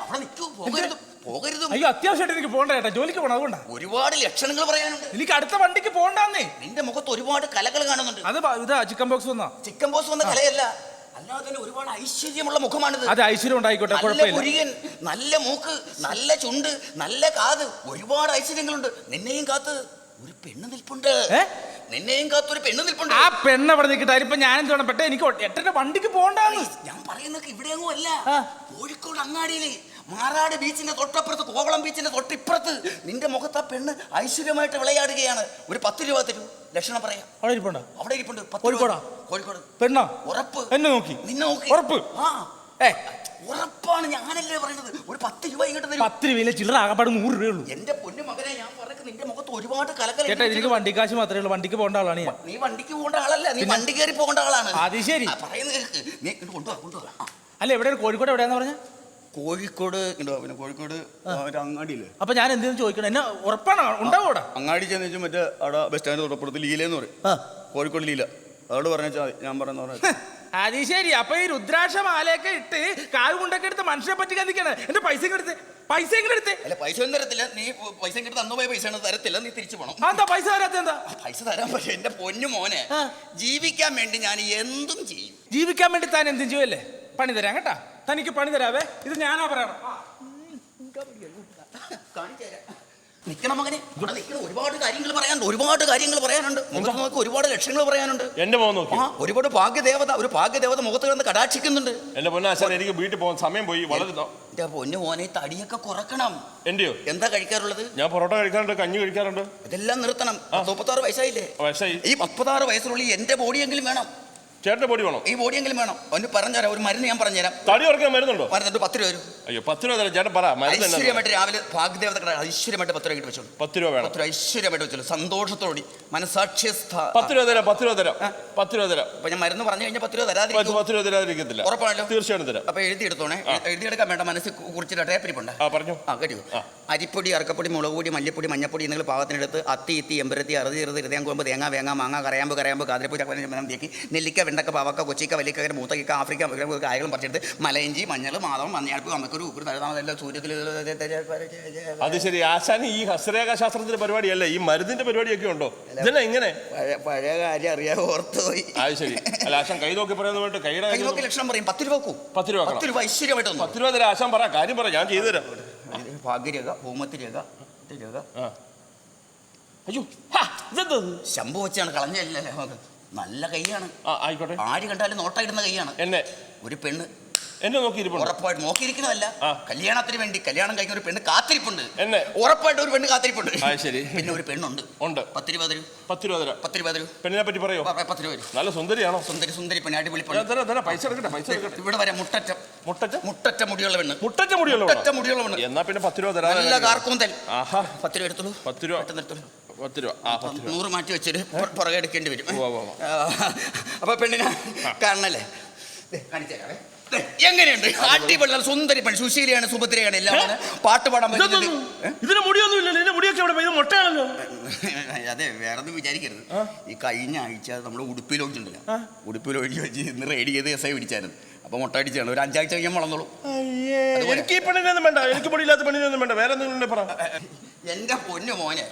അവിടെ നിൽക്കൂ പോകരുത് പോകരുത്. അയ്യോ അത്യാവശ്യമായിട്ട് എനിക്ക് പോകണ്ട ചേട്ടാ ജോലിക്ക് പോകണം അതുകൊണ്ടാ. ഒരുപാട് ലക്ഷണങ്ങൾ പറയാനുണ്ട്. എനിക്ക് അടുത്ത വണ്ടിക്ക് പോകണ്ടെന്നേ. നിന്റെ മുഖത്ത് ഒരുപാട് കലകൾ കാണുന്നുണ്ട്. അത് ഇതാ ചിക്കൻ ബോക്സ് വന്നാ? ചിക്കൻ ബോക്സ് വന്ന കലയല്ല. അല്ലാതെ തന്നെ ഒരുപാട് ഐശ്വര്യമുള്ള മുഖമാണിത്. അത് ഐശ്വര്യം ഉണ്ടായിക്കോട്ടെ നല്ല കുഴപ്പമില്ല. നല്ല മൂക്ക് നല്ല ചുണ്ട് നല്ല കാത് ഒരുപാട് ഐശ്വര്യങ്ങളുണ്ട്. നിന്നെയും കാത്ത് ഒരു പെണ്ണ് നിൽപ്പുണ്ട്. ഏ? നിന്നെയും കാത്ത് ഒരു പെണ്ണ് നിൽപ്പുണ്ട്. ആ പെണ്ണ് അവിടെ നിൽക്കട്ടെ അതിപ്പോ ഞാൻ എന്ത് വേണം? പെട്ടെ എനിക്ക് എട്ടര വണ്ടിക്ക് പോകണ്ടാന്ന്. ഞാൻ പറയുന്നത് ഇവിടെയൊന്നും അല്ല. ആ. കോഴിക്കോട് അങ്ങാടിയിൽ മാറാട് ബീച്ചിന്റെ തൊട്ടപ്പുറത്ത് കോവളം ബീച്ചിന്റെ തൊട്ടിപ്പുറത്ത് നിന്റെ മുഖത്ത് ആ പെണ്ണ് ഐശ്വര്യമായിട്ട് വിളയാടുകയാണ്. ഒരു പത്ത് രൂപ തരൂ. ലക്ഷണം പറയാം. അവിടെ ഇരിപ്പുണ്ട്? അവിടെ ഇരിപ്പുണ്ട്. കോഴിക്കോടാ? കോഴിക്കോട്. പെണ്ണോ? ഉറപ്പ്. എന്നെ നോക്കി. നിന്നെ നോക്കി. ഉറപ്പ്. ആ. ഏ. ഉറപ്പാണ്. ഞാനല്ലേ പറയുന്നത്? ഒരു പത്ത് രൂപ ഇങ്ങോട്ട് തരും. പത്ത് രൂപയിലെ ചില്ലറ ആകപ്പാട് നൂറ് രൂപയുള്ളൂ എന്റെ പൊന്നു മകനെ ഞാൻ പറഞ്ഞു നിന്റെ മുഖത്ത് ഒരുപാട് കലകല ചേട്ടാ എനിക്ക് വണ്ടിക്കാശ് മാത്രമേ ഉള്ളൂ. വണ്ടിക്ക് പോകേണ്ട ആളാണ് ഞാൻ. നീ വണ്ടിക്ക് പോകേണ്ട ആളല്ല. നീ വണ്ടി കയറി പോകേണ്ട ആളാണ്. അത് ശരി. പറയുന്നത് നീ കൊണ്ടുവാ. ആ. അല്ല എവിടെയാണ്? കോഴിക്കോട് എവിടെയാന്ന് പറഞ്ഞ? കോഴിക്കോട് ഉണ്ടോ? പിന്നെ കോഴിക്കോട് ഒരു അങ്ങാടിയില്ലേ? അപ്പൊ ഞാൻ എന്തെങ്കിലും ചോദിക്കണം. എന്നെ ഉറപ്പാണ്? ഉണ്ടാവും അവിടെ അങ്ങാടി ചെന്ന് വെച്ചാൽ മറ്റേ അവിടെ ബസ് സ്റ്റാൻഡ് തൊട്ടപ്പുറത്ത് ലീലെന്ന് പറയും. ആ. കോഴിക്കോട് ലീല. അതോട് പറഞ്ഞാൽ ഞാൻ പറഞ്ഞു അത് ശരി. അപ്പൊ ഈ രുദ്രാക്ഷ മാലയൊക്കെ ഇട്ട് കാൽ കൊണ്ടൊക്കെ എടുത്ത് മനുഷ്യനെ പറ്റി കത്തിക്കാണ് എന്റെ പൈസ എടുത്ത്. പൈസ എടുത്ത്. അല്ല പൈസ ഒന്നും തരത്തില്ല. നീ പൈസ ഇങ്ങോട്ട് തന്നു പോയ പൈസ തരത്തില്ല. നീ തിരിച്ചു പോണം. ആ, എന്താ പൈസ തരാത്ത എന്താ? പൈസ തരാൻ പക്ഷെ എന്റെ പൊന്നു മോനെ. ആ. ജീവിക്കാൻ വേണ്ടി ഞാൻ എന്തും ചെയ്യും. ജീവിക്കാൻ വേണ്ടി താൻ എന്തും ചെയ്യുമല്ലേ പണി തരാം കേട്ടാ. തനിക്ക് പണി തരാവേ. ഇത് ഞാനാ പറയണം. നിക്കണം മകനെ. ഇവിടെ നിൽക്കണം ഒരുപാട് കാര്യങ്ങൾ പറയാനുണ്ട്. ഒരുപാട് കാര്യങ്ങൾ പറയാനുണ്ട്. മുഖത്ത് നോക്കി ഒരുപാട് ലക്ഷ്യങ്ങൾ പറയാനുണ്ട്. എന്റെ മോൻ നോക്കി. ആ ഒരുപാട് ഭാഗ്യദേവത ഒരു ഭാഗ്യദേവത മുഖത്ത് കിടന്ന് കടാക്ഷിക്കുന്നുണ്ട്. എന്റെ പൊന്നാശാൻ എനിക്ക് വീട്ടിൽ പോകാൻ സമയം പോയി. വളരെ ന- എന്റെ പൊന്നു മോനെ തടിയൊക്കെ കുറക്കണം. എന്റെയോ? എന്താ കഴിക്കാറുള്ളത്? ഞാൻ പൊറോട്ട കഴിക്കാറുണ്ട് കഞ്ഞി കഴിക്കാറുണ്ട്. ഇതെല്ലാം നിർത്തണം. മുപ്പത്താറ് വയസ്സായില്ലേ? വയസ്സായി. ഈ മുപ്പത്താറ് വയസ്സിനുള്ളിൽ എന്റെ ബോഡിയെങ്കിലും വേണം. ചേട്ടന്റെ പൊടി വേണോ ഈ ബോഡിയെങ്കിലും വേണം അവന് പറഞ്ഞുതരാം ഒരു മരുന്ന് ഞാൻ പറഞ്ഞുതരാം തടി ഉറക്കാൻ മരുന്നുണ്ടോ മരുന്നുണ്ട് പത്ത് രൂപ വരും അയ്യോ പത്ത് രൂപ തരാം ചേട്ടൻ പറ മരുന്ന് എന്നാ? ഐശ്വര്യമായിട്ട് രാവിലെ ഭാഗ്യദേവത ഐശ്വര്യമായിട്ട് പത്ത് രൂപ കിട്ടി വെച്ചോളൂ പത്ത് രൂപ വേണം പത്ത് രൂപ ഐശ്വര്യമായിട്ട് വെച്ചോളൂ സന്തോഷത്തോടി മനസാക്ഷ്യസ്ഥ പത്ത് രൂപ തരാം പത്ത് രൂപ തരാം പത്ത് രൂപ തരാം അപ്പൊ ഞാൻ മരുന്ന് പറഞ്ഞു കഴിഞ്ഞാൽ പത്ത് രൂപ പത്ത് തരാതിരിക്കും പത്ത് രൂപ തരാതിരിക്കത്തില്ല ഉറപ്പാണല്ലോ തീർച്ചയായിട്ടും തരാം അപ്പൊ എഴുതിയെടുത്തോണേ എഴുതിയെടുക്കാൻ വേണ്ട മനസ്സിൽ കു- കുറിച്ചിട്ട് ടേപ്പിരിപ്പുണ്ട് ആ പറഞ്ഞു ആ കേട്ടോ ആ. അരിപ്പൊടി അറക്കപ്പൊടി മുളക് പൊടി മല്ലിപ്പൊടി മഞ്ഞപ്പൊടി നിങ്ങൾ പാകത്തിനെടുത്ത് അത്തി ഇത്തി എമ്പരത്തി അറുതി ഇറുതി ഹൃദയം കോമ്പ് തേങ്ങ വേങ്ങ മാങ്ങ കറയാമ്പ് കറയാമ്പ് കാതിരപ്പൂര തേക്കി നെല്ലിക്ക വെണ്ടക്ക പാവക്ക കൊച്ചിക്ക വലിക്ക മൂത്തക്ക ആഫ്രിക്ക കായകളും പറിച്ചെടുത്ത് മലയിഞ്ചി മഞ്ഞൾ മാതളം മഞ്ഞൾപ്പ് നമുക്കൊരു ഉപ്പ് തഴുതാമതെല്ലാം സൂര്യത്തിൽ അത് ശരി. ആശാൻ ഈ ഹസ്രേഖ ശാസ്ത്രത്തിന്റെ പരിപാടിയല്ല? ഈ മരുന്നിന്റെ പരിപാടിയൊക്കെ ഉണ്ടോ? ഇതന്നെ ഇങ്ങനെ? പഴയ കാര്യം അറിയാതെ ഓർത്തു പോയി. അത് ശരി. അല്ല ആശാൻ കൈ നോക്കി പറയുന്നത് പോയിട്ട് കൈയുടെ കൈ നോക്കി ലക്ഷണം പറയും. പത്ത് രൂപ പത്ത് രൂപ പത്ത് രൂപ ഐശ്വര്യമായിട്ട് പത്ത് രൂപ തരാം. ആശാൻ പറ കാര്യം പറ ഞാൻ ചെയ്തു തരാം. ഭാഗ്യരേഖ ഭൂമത്തി രേഖ അയ്യോ ഹാ, ഇതെന്തത്? ശംഭു വെച്ചാണ് കളഞ്ഞല്ലേ നമുക്ക്? നല്ല കൈയാണ്. ആ ആയിക്കോട്ടെ. ആര് കണ്ടാലും നോട്ടായിടുന്ന കൈയാണ്. എന്നെ? ഒരു പെണ്ണ്. എന്നെ നോക്കി ഇരിപ്പുണ്ട് ഉറപ്പായിട്ട് നോക്കിയിരിക്കുന്നതല്ല. കല്യാണത്തിന് വേണ്ടി കല്യാണം കഴിക്കുന്ന ഒരു പെണ്ണ് കാത്തിരിപ്പുണ്ട്. എന്നെ? ഉറപ്പായിട്ട് ഒരു പെണ്ണ് കാത്തിരിപ്പുണ്ട്. ആ, ശരി. പിന്നെ ഒരു പെണ്ണുണ്ട്. ഉണ്ട്. പത്ത് രൂപ. തരൂ പത്ത് രൂപ. തരാം പത്ത് രൂപ. തരൂ പെണ്ണിനെ പറ്റി പറയോ? പ- പ- പത്ത് രൂപ. തരൂ നല്ല സുന്ദരിയാണോ? സുന്ദരി സുന്ദരി പെണ്ണ് അടിപൊളി തരാം, പെണ്ണ് തരാം തരാം പൈസ എടുക്കട്ടെ പൈസ എടുക്കട്ടെ. ഇവിടെ വരെ മുട്ടറ്റ. മുട്ടച്ച മുട്ടറ്റ മുടിയുള്ള പെണ്ണ്. മുട്ടച്ച മുടിയുള്ള മുട്ടറ്റ മുടിയുള്ള പെണ്ണ്. എന്നാ പിന്നെ പത്ത് രൂപ തരാം നല്ല കാർക്കൂന്തൽ. ആഹാ. പത്ത് രൂപ എടുത്തോളൂ. പത്ത് രൂപ. പെട്ടെന്ന് എടുത്തോളൂ. പത്ത് രൂപ. ആ പത്ത് രൂപ. നൂറ് മാറ്റി വെച്ചിട്ട് പുറകെ എടുക്കേണ്ടി വരും. അപ്പൊ പെണ്ണിനെ കാണണല്ലേ? കാണിച്ചു തരാവേ. എങ്ങനെയുണ്ട്? അടിപൊളി. സുന്ദരി പെണ്ണ്. സുശീലയാണ് സുഭദ്രയാണ് എല്ലാം. പാട്ട് പാടാൻ പറ്റുന്നത്? ഇതിന് മുടിയൊന്നും ഇല്ലല്ലോ ഇതിന്റെ മുടിയൊക്കെ ഇവിടെ ഇത് മുട്ടയാണല്ലോ. അതെ വേറെ ഒന്നും വിചാരിക്കരുത് ഈ കഴിഞ്ഞ ആഴ്ച നമ്മൾ ഉടുപ്പിൽ ഒഴിച്ചിട്ടില്ല. ഉടുപ്പിൽ ഒഴിച്ച് വെച്ച് ഇന്ന് റെഡി ചെയ്ത് എസ് ഐ പിടിച്ചായിരുന്നു. അപ്പൊ മുട്ട അടിച്ചാണ്. ഒരു അഞ്ചാഴ്ച കഴിഞ്ഞാൽ വളർന്നോളൂ. എനിക്ക് ഈ പെണ്ണിനൊന്നും വേണ്ട. എനിക്ക് മുടിയില്ലാത്ത പെണ്ണിനൊന്നും വേണ്ട. വേറെ എന്തെങ്കിലും പറ. എന്റെ പൊന്നു മോനെ.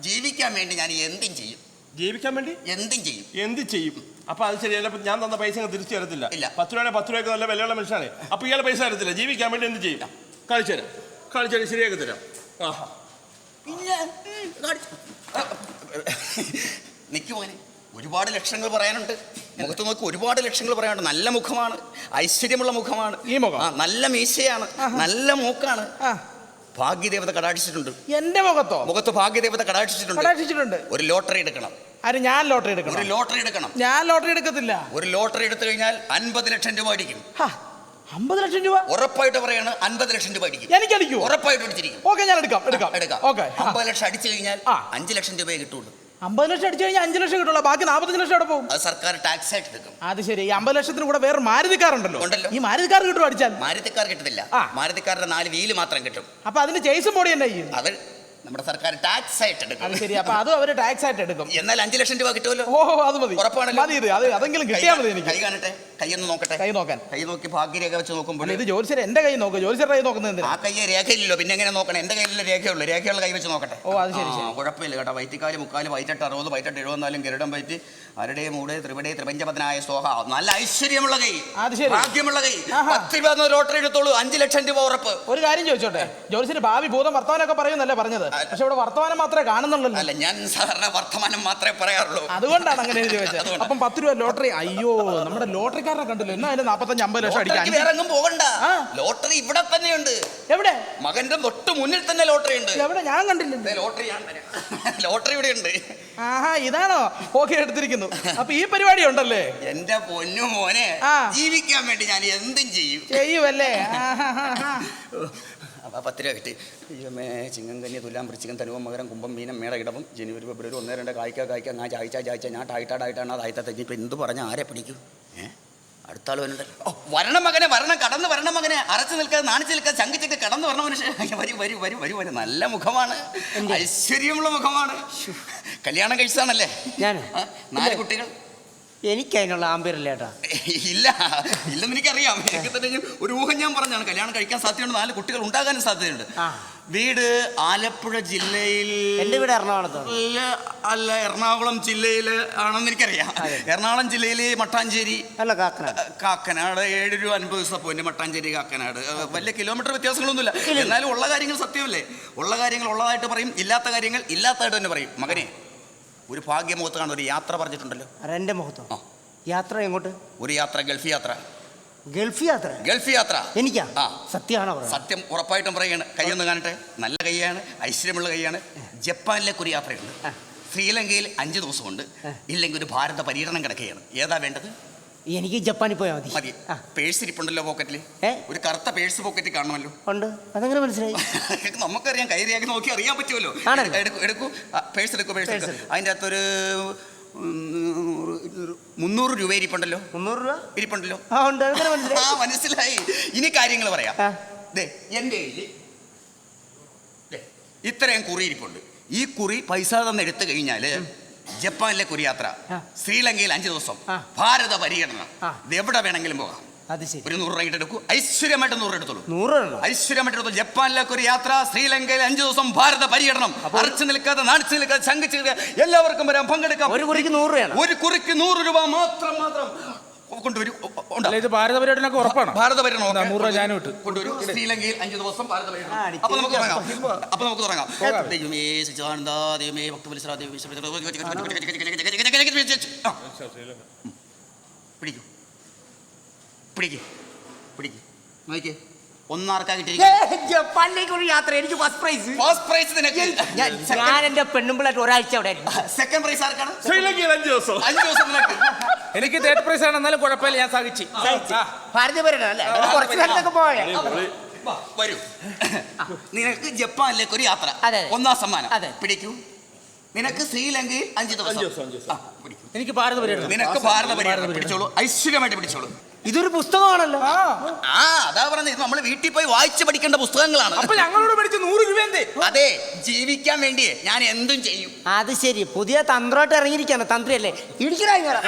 ജീവിക്കാൻ വേണ്ടി ഞാൻ എന്തും ചെയ്യും. ജീവിക്കാൻ വേണ്ടി? എന്തും ചെയ്യും. എന്ത് ചെയ്യും. അപ്പൊ അത് ശരി ചിലപ്പോൾ ഞാൻ തന്ന പൈസ അങ്ങ് തിരിച്ചു തരത്തില്ല. ഇല്ല. പത്ത് രൂപ പത്ത് രൂപയ്ക്ക് നല്ല വിലയുള്ള മനുഷ്യനാണ്. അപ്പൊ ഇയാളെ പൈസ തരത്തില്ല. ജീവിക്കാൻ വേണ്ടി എന്ത് ചെയ്യും. കാണിച്ചു തരാം. കാണിച്ചു തരാം. ശരിയാക്കി തരാം. ആഹാ. പിന്നെ നിൽക്കു മോനെ. ഒരുപാട് ലക്ഷങ്ങൾ പറയാനുണ്ട്. മുഖത്ത് നോക്കി ഒരുപാട് ലക്ഷങ്ങൾ പറയാനുണ്ട്. നല്ല മുഖമാണ്. ഐശ്വര്യമുള്ള മുഖമാണ്. ഈ മുഖം? ആ, നല്ല മീശയാണ്. നല്ല മൂക്കാണ്. ഭാഗ്യദേവത കടാക്ഷിച്ചിട്ടുണ്ട്. എന്റെ മുഖത്തോ? മുഖത്ത് ഭാഗ്യദേവത കടാക്ഷിച്ചിട്ടുണ്ട്. കടാക്ഷിച്ചിട്ടുണ്ട്. ഒരു ലോട്ടറി എടുക്കണം. ആര് ഞാൻ ലോട്ടറി എടുക്കണം? ഒരു ലോട്ടറി എടുക്കണം. ഞാൻ ലോട്ടറി എടുക്കത്തില്ല. ഒരു ലോട്ടറി എടുത്തു കഴിഞ്ഞാൽ അൻപത് ലക്ഷം രൂപ അടിക്കും. ഹാ, അമ്പത് ലക്ഷം രൂപ? ഉറപ്പായിട്ട് പറയാണ് അൻപത് ലക്ഷം രൂപ അടിക്കും. എനിക്ക് അടിക്കും ഉറപ്പായിട്ട് അടിച്ചിരിക്കും. ഓക്കെ ഞാൻ എടുക്കാം എടുക്കാം. എടുക്കാം. ഓക്കെ അമ്പത് ലക്ഷം അടിച്ചു കഴിഞ്ഞാൽ ആ. അഞ്ച് ലക്ഷം രൂപയെ കിട്ടുള്ളൂ. അമ്പത് ലക്ഷം അടിച്ചു കഴിഞ്ഞാൽ അഞ്ച് ലക്ഷം കിട്ടുള്ളൂ. ബാക്കി നാൽപ്പത്തഞ്ച് ലക്ഷം അവിടെ പോകും? അത് സർക്കാർ ടാക്സ് ആയിട്ട് എടുക്കും. അത് ശരി. ഈ അമ്പത് ലക്ഷത്തിന് കൂടെ വേറെ മാരുതിക്കാറുണ്ടല്ലോ ഉണ്ടല്ലോ. ഈ മാരുതിക്കാർ കിട്ടും അടിച്ചാൽ? മാരുതിക്കാർ കിട്ടത്തില്ല ആ. മാരുതിക്കാരുടെ നാല് വീൽ മാത്രം കിട്ടും. അപ്പൊ അതിന് ചേസും ബോഡി തന്നെ ചെയ്യും? അത് നമ്മുടെ സർക്കാർ ടാക്സ് ആയിട്ട് അത് എടുക്കും ശരി അപ്പൊ അതും അവർ ടാക്സ് ആയിട്ട് എടുക്കും. എന്നാൽ അഞ്ചു ലക്ഷം രൂപ കിട്ടുമല്ലോ? ഓ അത് മതി. ഉറപ്പാണല്ലോ? മതി ഇത് അത് അതെങ്കിലും കിട്ടിയാൽ മതി എനിക്ക്. കൈ കാണട്ടെ? കൈ ഒന്ന് നോക്കട്ടെ? കൈ നോക്കാൻ. കൈ നോക്കി ഭാഗ്യരേഖ വെച്ച് നോക്കുമ്പോൾ ഇത് ജോലിസർ എന്റെ കൈ നോക്കുക ജോലിസർ കൈ നോക്കുന്നത് എന്തിനാ? ആ കയ്യെ രേഖയില്ലല്ലോ. പിന്നെ എങ്ങനെ നോക്കണം? എന്റെ കയ്യിലെ രേഖയുള്ളൂ. രേഖയുള്ള കൈ വെച്ച് നോക്കട്ടെ. ഓ, അത് ശരി, ആ. കുഴപ്പമില്ല കേട്ടോ. വൈറ്റിക്കാൽ മുക്കാൽ വൈറ്റെട്ട് അറുപത് വൈറ്റെട്ട് എഴുപതിനാലും ഗരുഡം വൈറ്റ് അരുടെ മൂടെ ത്രിപടി ത്രിപഞ്ചപതനായ സോഹ. നല്ല ഐശ്വര്യമുള്ള കൈ. അത് ശരി. ഭാഗ്യമുള്ള കൈ. ആഹാ. പത്ത് രൂപ ലോട്ടറി എടുത്തോളൂ. അഞ്ചു ലക്ഷം രൂപ ഉറപ്പ്. ഒരു കാര്യം ചോദിച്ചോട്ടെ? ജോലിസിന്റെ ഭാവി ഭൂതം വർത്തമാനമൊക്കെ പറയുന്നല്ലേ പറഞ്ഞത്? പക്ഷെ ഇവിടെ വർത്തമാനം മാത്രമേ കാണുന്നുള്ളൂ അല്ല ഞാൻ സാധാരണ വർത്തമാനം മാത്രമേ പറയാറുള്ളൂ. അതുകൊണ്ടാണ് അങ്ങനെ എഴുതി വെച്ചത്. അപ്പം പത്ത് രൂപ ലോട്ടറി അയ്യോ നമ്മുടെ ലോട്ടറിക്കാരനെ കണ്ടില്ല? എന്നാ അതിന്റെ നാപ്പത്തഞ്ച് അമ്പത് ലക്ഷം അടിക്കാൻ? പോകണ്ട. ലോട്ടറി ഇവിടെ തന്നെയുണ്ട്. എവിടെ? മകന്റെ തൊട്ട് മുന്നിൽ തന്നെ ലോട്ടറി ഉണ്ട്. എവിടെ? ഞാൻ കണ്ടില്ല? ലോട്ടറി ഞാൻ ലോട്ടറി ഇവിടെ ഉണ്ട്. ആഹാ ഇതാണോ? ഓക്കെ എടുത്തിരിക്കുന്നു. അപ്പൊ ഈ പരിപാടി ഉണ്ടല്ലേ? എന്റെ പൊന്നു മോനെ ജീവിക്കാൻ വേണ്ടി ഞാൻ എന്തും ചെയ്യും. ചെയ്യുമല്ലേ അപ്പൊ പത്ത് രൂപ കിട്ടി. അയ്യമേ ചിങ്ങം കന്യ തുലാം വൃശ്ചികം തനുവം മകരം കുംഭം മീനം മേട ഇടവും ജനുവരി ഫെബ്രുവരി ഒന്ന് രണ്ട് കായ്ക്ക കായ്ക്ക ഞാൻ ചായ്ച്ച ചായ്ച്ച ഞാൻ ടായിട്ടാടായിട്ടാണ് അത് ആയിത്ത ഇപ്പം എന്ത് പറഞ്ഞ ആരെ പിടിക്കും? ഏഹ് അടുത്ത ആൾ വരുന്നുണ്ട്. ഓ വരണം മകനെ വരണം കടന്ന് വരണം മകനെ. അരച്ച് നിൽക്കാതെ നാണിച്ച് നിൽക്കാതെ ചങ്കിച്ചൊക്കെ കടന്ന് വരണം മനുഷ്യൻ വരി വരി വരി വരി വരൂ. നല്ല മുഖമാണ്. ഐശ്വര്യമുള്ള മുഖമാണ്. കല്യാണം കഴിച്ചതാണല്ലേ? ഞാൻ നാല് കുട്ടികൾ. എനിക്ക് അതിനുള്ള ആമ്പയറില്ല ഏട്ടാ ഇല്ല ഇല്ലെന്ന് എനിക്കറിയാം. എനിക്ക് തന്നെ ഒരു ഊഹം ഞാൻ പറഞ്ഞാണ് കല്യാണം കഴിക്കാൻ സാധ്യതയുണ്ട്. നാല് കുട്ടികൾ ഉണ്ടാകാനും സാധ്യതയുണ്ട്. വീട് ആലപ്പുഴ ജില്ലയിൽ എന്റെ വീട് എറണാകുളത്ത് അല്ല അല്ല എറണാകുളം ജില്ലയിൽ ആണെന്ന് എനിക്കറിയാം. എറണാകുളം ജില്ലയിലെ മട്ടാഞ്ചേരി. അല്ല കാക്കനാട്. കാക്കനാട് ഏഴ് രൂപ അൻപത് ദിവസം പോയിന്റ് മട്ടാഞ്ചേരി കാക്കനാട്. വലിയ കിലോമീറ്റർ വ്യത്യാസങ്ങളൊന്നുമില്ല. എന്നാലും ഉള്ള കാര്യങ്ങൾ സത്യമല്ലേ? ഉള്ള കാര്യങ്ങൾ ഉള്ളതായിട്ട് പറയും ഇല്ലാത്ത കാര്യങ്ങൾ ഇല്ലാത്തതായിട്ട് തന്നെ പറയും. മകനെ ഒരു ഭാഗ്യമുഖത്ത് കാണുന്ന ഒരു യാത്ര പറഞ്ഞിട്ടുണ്ടല്ലോ. എന്റെ മുഖത്തോ ആ. യാത്ര എങ്ങോട്ട്? ഒരു യാത്ര ഗൾഫ് യാത്ര. ഗൾഫ് യാത്ര? ഗൾഫ് യാത്ര. എനിക്കാ? ആ. സത്യമാണോ പറയുന്നത്? സത്യം ഉറപ്പായിട്ടും പറയാണ് കൈയൊന്ന് കാണട്ടെ. നല്ല കൈയാണ് ഐശ്വര്യമുള്ള കൈയാണ്. ജപ്പാനിലേക്ക് ഒരു യാത്രയുണ്ട്. ശ്രീലങ്കയിൽ അഞ്ച് ദിവസമുണ്ട്. ഇല്ലെങ്കിൽ ഒരു ഭാരത പര്യടനം കിടക്കുകയാണ്. ഏതാ വേണ്ടത്? എനിക്ക് ജപ്പാനിൽ പോയാൽ മതി. മതി. ആ, പേഴ്സ് ഇരിപ്പുണ്ടല്ലോ പോക്കറ്റിൽ ഏ? ഒരു കറുത്ത പേഴ്സ് പോക്കറ്റിൽ കാണുമല്ലോ ഉണ്ട്. അതെങ്ങനെ മനസ്സിലായി? നമുക്കറിയാം കയറിയാക്കി നോക്കി അറിയാൻ പറ്റുമല്ലോ. ആണല്ലോ. എടുക്കൂ എടുക്കൂ. പേഴ്സ് എടുക്കൂ പേഴ്സ് എടുക്കൂ. അതിന്റെ അകത്തൊരു ഉം, മുന്നൂറ് രൂപ ഇരിപ്പുണ്ടല്ലോ. മുന്നൂറ് രൂപ? ഇരിപ്പുണ്ടല്ലോ. ആ ഉണ്ട്. അതെങ്ങനെ ആ മനസ്സിലായി. മനസ്സിലായി ഇനി കാര്യങ്ങൾ പറയാം. ആ. ദേ എന്റെ കയ്യിൽ ദേ, ഇത്രയും കുറി ഇരിപ്പുണ്ട്. ഈ കുറി പൈസ തന്നെ എടുത്തു കഴിഞ്ഞാൽ ജപ്പാനിലെ ഒരു യാത്ര ശ്രീലങ്കയിൽ അഞ്ചു ദിവസം. ഭാരത പര്യടനം. ഇത് എവിടെ വേണമെങ്കിലും പോകാം. അത് ശരി. ഒരു നൂറ് രൂപ എടുക്കൂ. ഐശ്വര്യമായിട്ട് നൂറ് എടുത്തോളൂ. നൂറ് രൂപ. ഐശ്വര്യമായിട്ട് എടുത്തു ജപ്പാനിലേക്ക് ഒരു യാത്ര ശ്രീലങ്കയിൽ അഞ്ചു ദിവസം ഭാരത പര്യടനം അറച്ചു നിൽക്കാതെ നാണിച്ചു നിൽക്കാതെ ശങ്കിച്ച് എല്ലാവർക്കും വരാം. പങ്കെടുക്കാം. ഒരു കുറിക്ക് നൂറ് രൂപയാണ്. ഒരു കുറിക്ക് നൂറ് രൂപ മാത്രം മാത്രം. കൊണ്ടുവരൂ ഉണ്ടോ അല്ല ഇത് ഭാരത പര്യടനമൊക്കെ ഉറപ്പാണ് ഭാരത പര്യടനം നൂറ്. കൊണ്ടുവരൂ ശ്രീലങ്കയിൽ അഞ്ച് ദിവസം ഭാരത പര്യടനം അപ്പൊ നമുക്ക് തുടങ്ങാം. അപ്പൊ നമുക്ക് തുടങ്ങാം ദൈവമേ സച്ചിദാനന്ദ ദൈവമേ ഭക്തവത്സല ദൈവമേ. പിടിക്കൂ പിടിക്ക് പിടിക്ക് നോക്കിയേ യാത്ര എനിക്ക് ഫസ്റ്റ് പ്രൈസ് ഫസ്റ്റ് പ്രൈസ് നിനക്ക് ഞാൻ എന്റെ പെണ്ണുമ്പിള്ളായിട്ട് ഒരാഴ്ച അവിടെ ആയിരുന്നു. സെക്കൻഡ് പ്രൈസ് ആർക്കാണ് ശ്രീലങ്കയിൽ അഞ്ച് ദിവസം അഞ്ച് ദിവസം നിനക്ക് എനിക്ക് തേർഡ് പ്രൈസ് ആണ് എന്നാലും കുഴപ്പമില്ല ഞാൻ സഹിച്ചു. ആ. ഭാരത പര്യടനം കുറച്ച് സ്ഥലത്തൊക്കെ പോയ. വാ, വരൂ. നിനക്ക് ജപ്പാനിലേക്ക് ഒരു യാത്ര. ഒന്നാം സമ്മാനം. അതെ. പിടിക്കൂ. നിനക്ക് ശ്രീലങ്കയിൽ അഞ്ച് ദിവസം. എനിക്ക് ഭാരത നിനക്ക് ഭാരത പിടിച്ചോളൂ. ഐശ്വര്യമായിട്ട് പിടിച്ചോളൂ. ഇതൊരു പുസ്തകമാണല്ലോ. ആ. അതാ പറഞ്ഞത്. നമ്മൾ വീട്ടിൽ പോയി വായിച്ചു പഠിക്കേണ്ട പുസ്തകങ്ങളാണ്. അപ്പൊ ഞങ്ങളോട് പഠിച്ച നൂറ് രൂപ എന്തേ? അതെ ജീവിക്കാൻ വേണ്ടിയേ ഞാൻ എന്തും ചെയ്യും. അത് ശരി. പുതിയ തന്ത്രമായിട്ട് ഇറങ്ങിയിരിക്കാണ് തന്ത്രിയല്ലേ? ഇടിക്കടാ ഇങ്ങോട്ട്.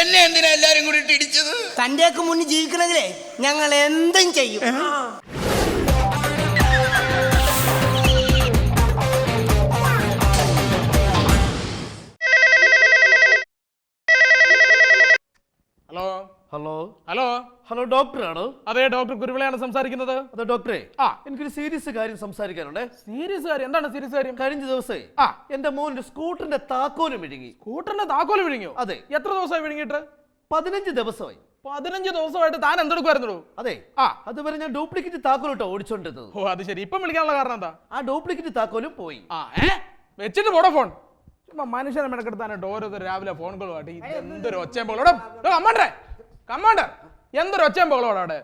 എന്നെ എന്തിനാ എല്ലാരും കൂടി ഇടിച്ചത്? തന്റെയൊക്കെ മുന്നിൽ ജീവിക്കണമെങ്കിലേ ഞങ്ങൾ എന്തും ചെയ്യും. ഹലോ ഹലോ ഹലോ ഡോക്ടർ ഡോക്ടറാണോ അതെ ഡോക്ടർ കുരുവിളയാണ് സംസാരിക്കുന്നത്. അതെ ഡോക്ടറെ ആ. എനിക്കൊരു സീരിയസ് കാര്യം സംസാരിക്കാനുണ്ടേ. സീരിയസ് കാര്യം? എന്താണ് സീരിയസ് കാര്യം? കഴിഞ്ഞ ദിവസേ ആ. എന്റെ മോന്റെ സ്കൂട്ടറിന്റെ താക്കോലും വിഴുങ്ങി. സ്കൂട്ടറിന്റെ താക്കോൽ വിഴുങ്ങിയോ? അതെ. എത്ര ദിവസമായി വിഴുങ്ങിയിട്ട്? പതിനഞ്ച് ദിവസമായി. പതിനഞ്ച് ദിവസമായിട്ട് താൻ എന്തെടുക്കുമായിരുന്നു അതെ. ആ. അതുവരെ ഞാൻ ഡ്യൂപ്ലിക്കേറ്റ് താക്കോൽ താക്കോലിട്ടോ ഓടിച്ചോണ്ടിരുന്നത്. ഓ അത് ശരി. ഇപ്പം വിളിക്കാനുള്ള കാരണം എന്താ? ആ ഡ്യൂപ്ലിക്കേറ്റ് താക്കോലും പോയി. ആ ഏ? വെച്ചിട്ട് പോടോ ഫോൺ ചുമ്മാ മനുഷ്യനെ മെനക്കെടുത്താനായിട്ട് ഓരോരുത്തർ രാവിലെ ഫോൺ കോളുമായിട്ട് ഇത് എന്തൊരു ഒച്ചയും ബഹളോടെ കമാണ്ടേ കമാണ്ടർ എന്തൊരു ഒച്ചയും ബഹളോടെ അവിടെ?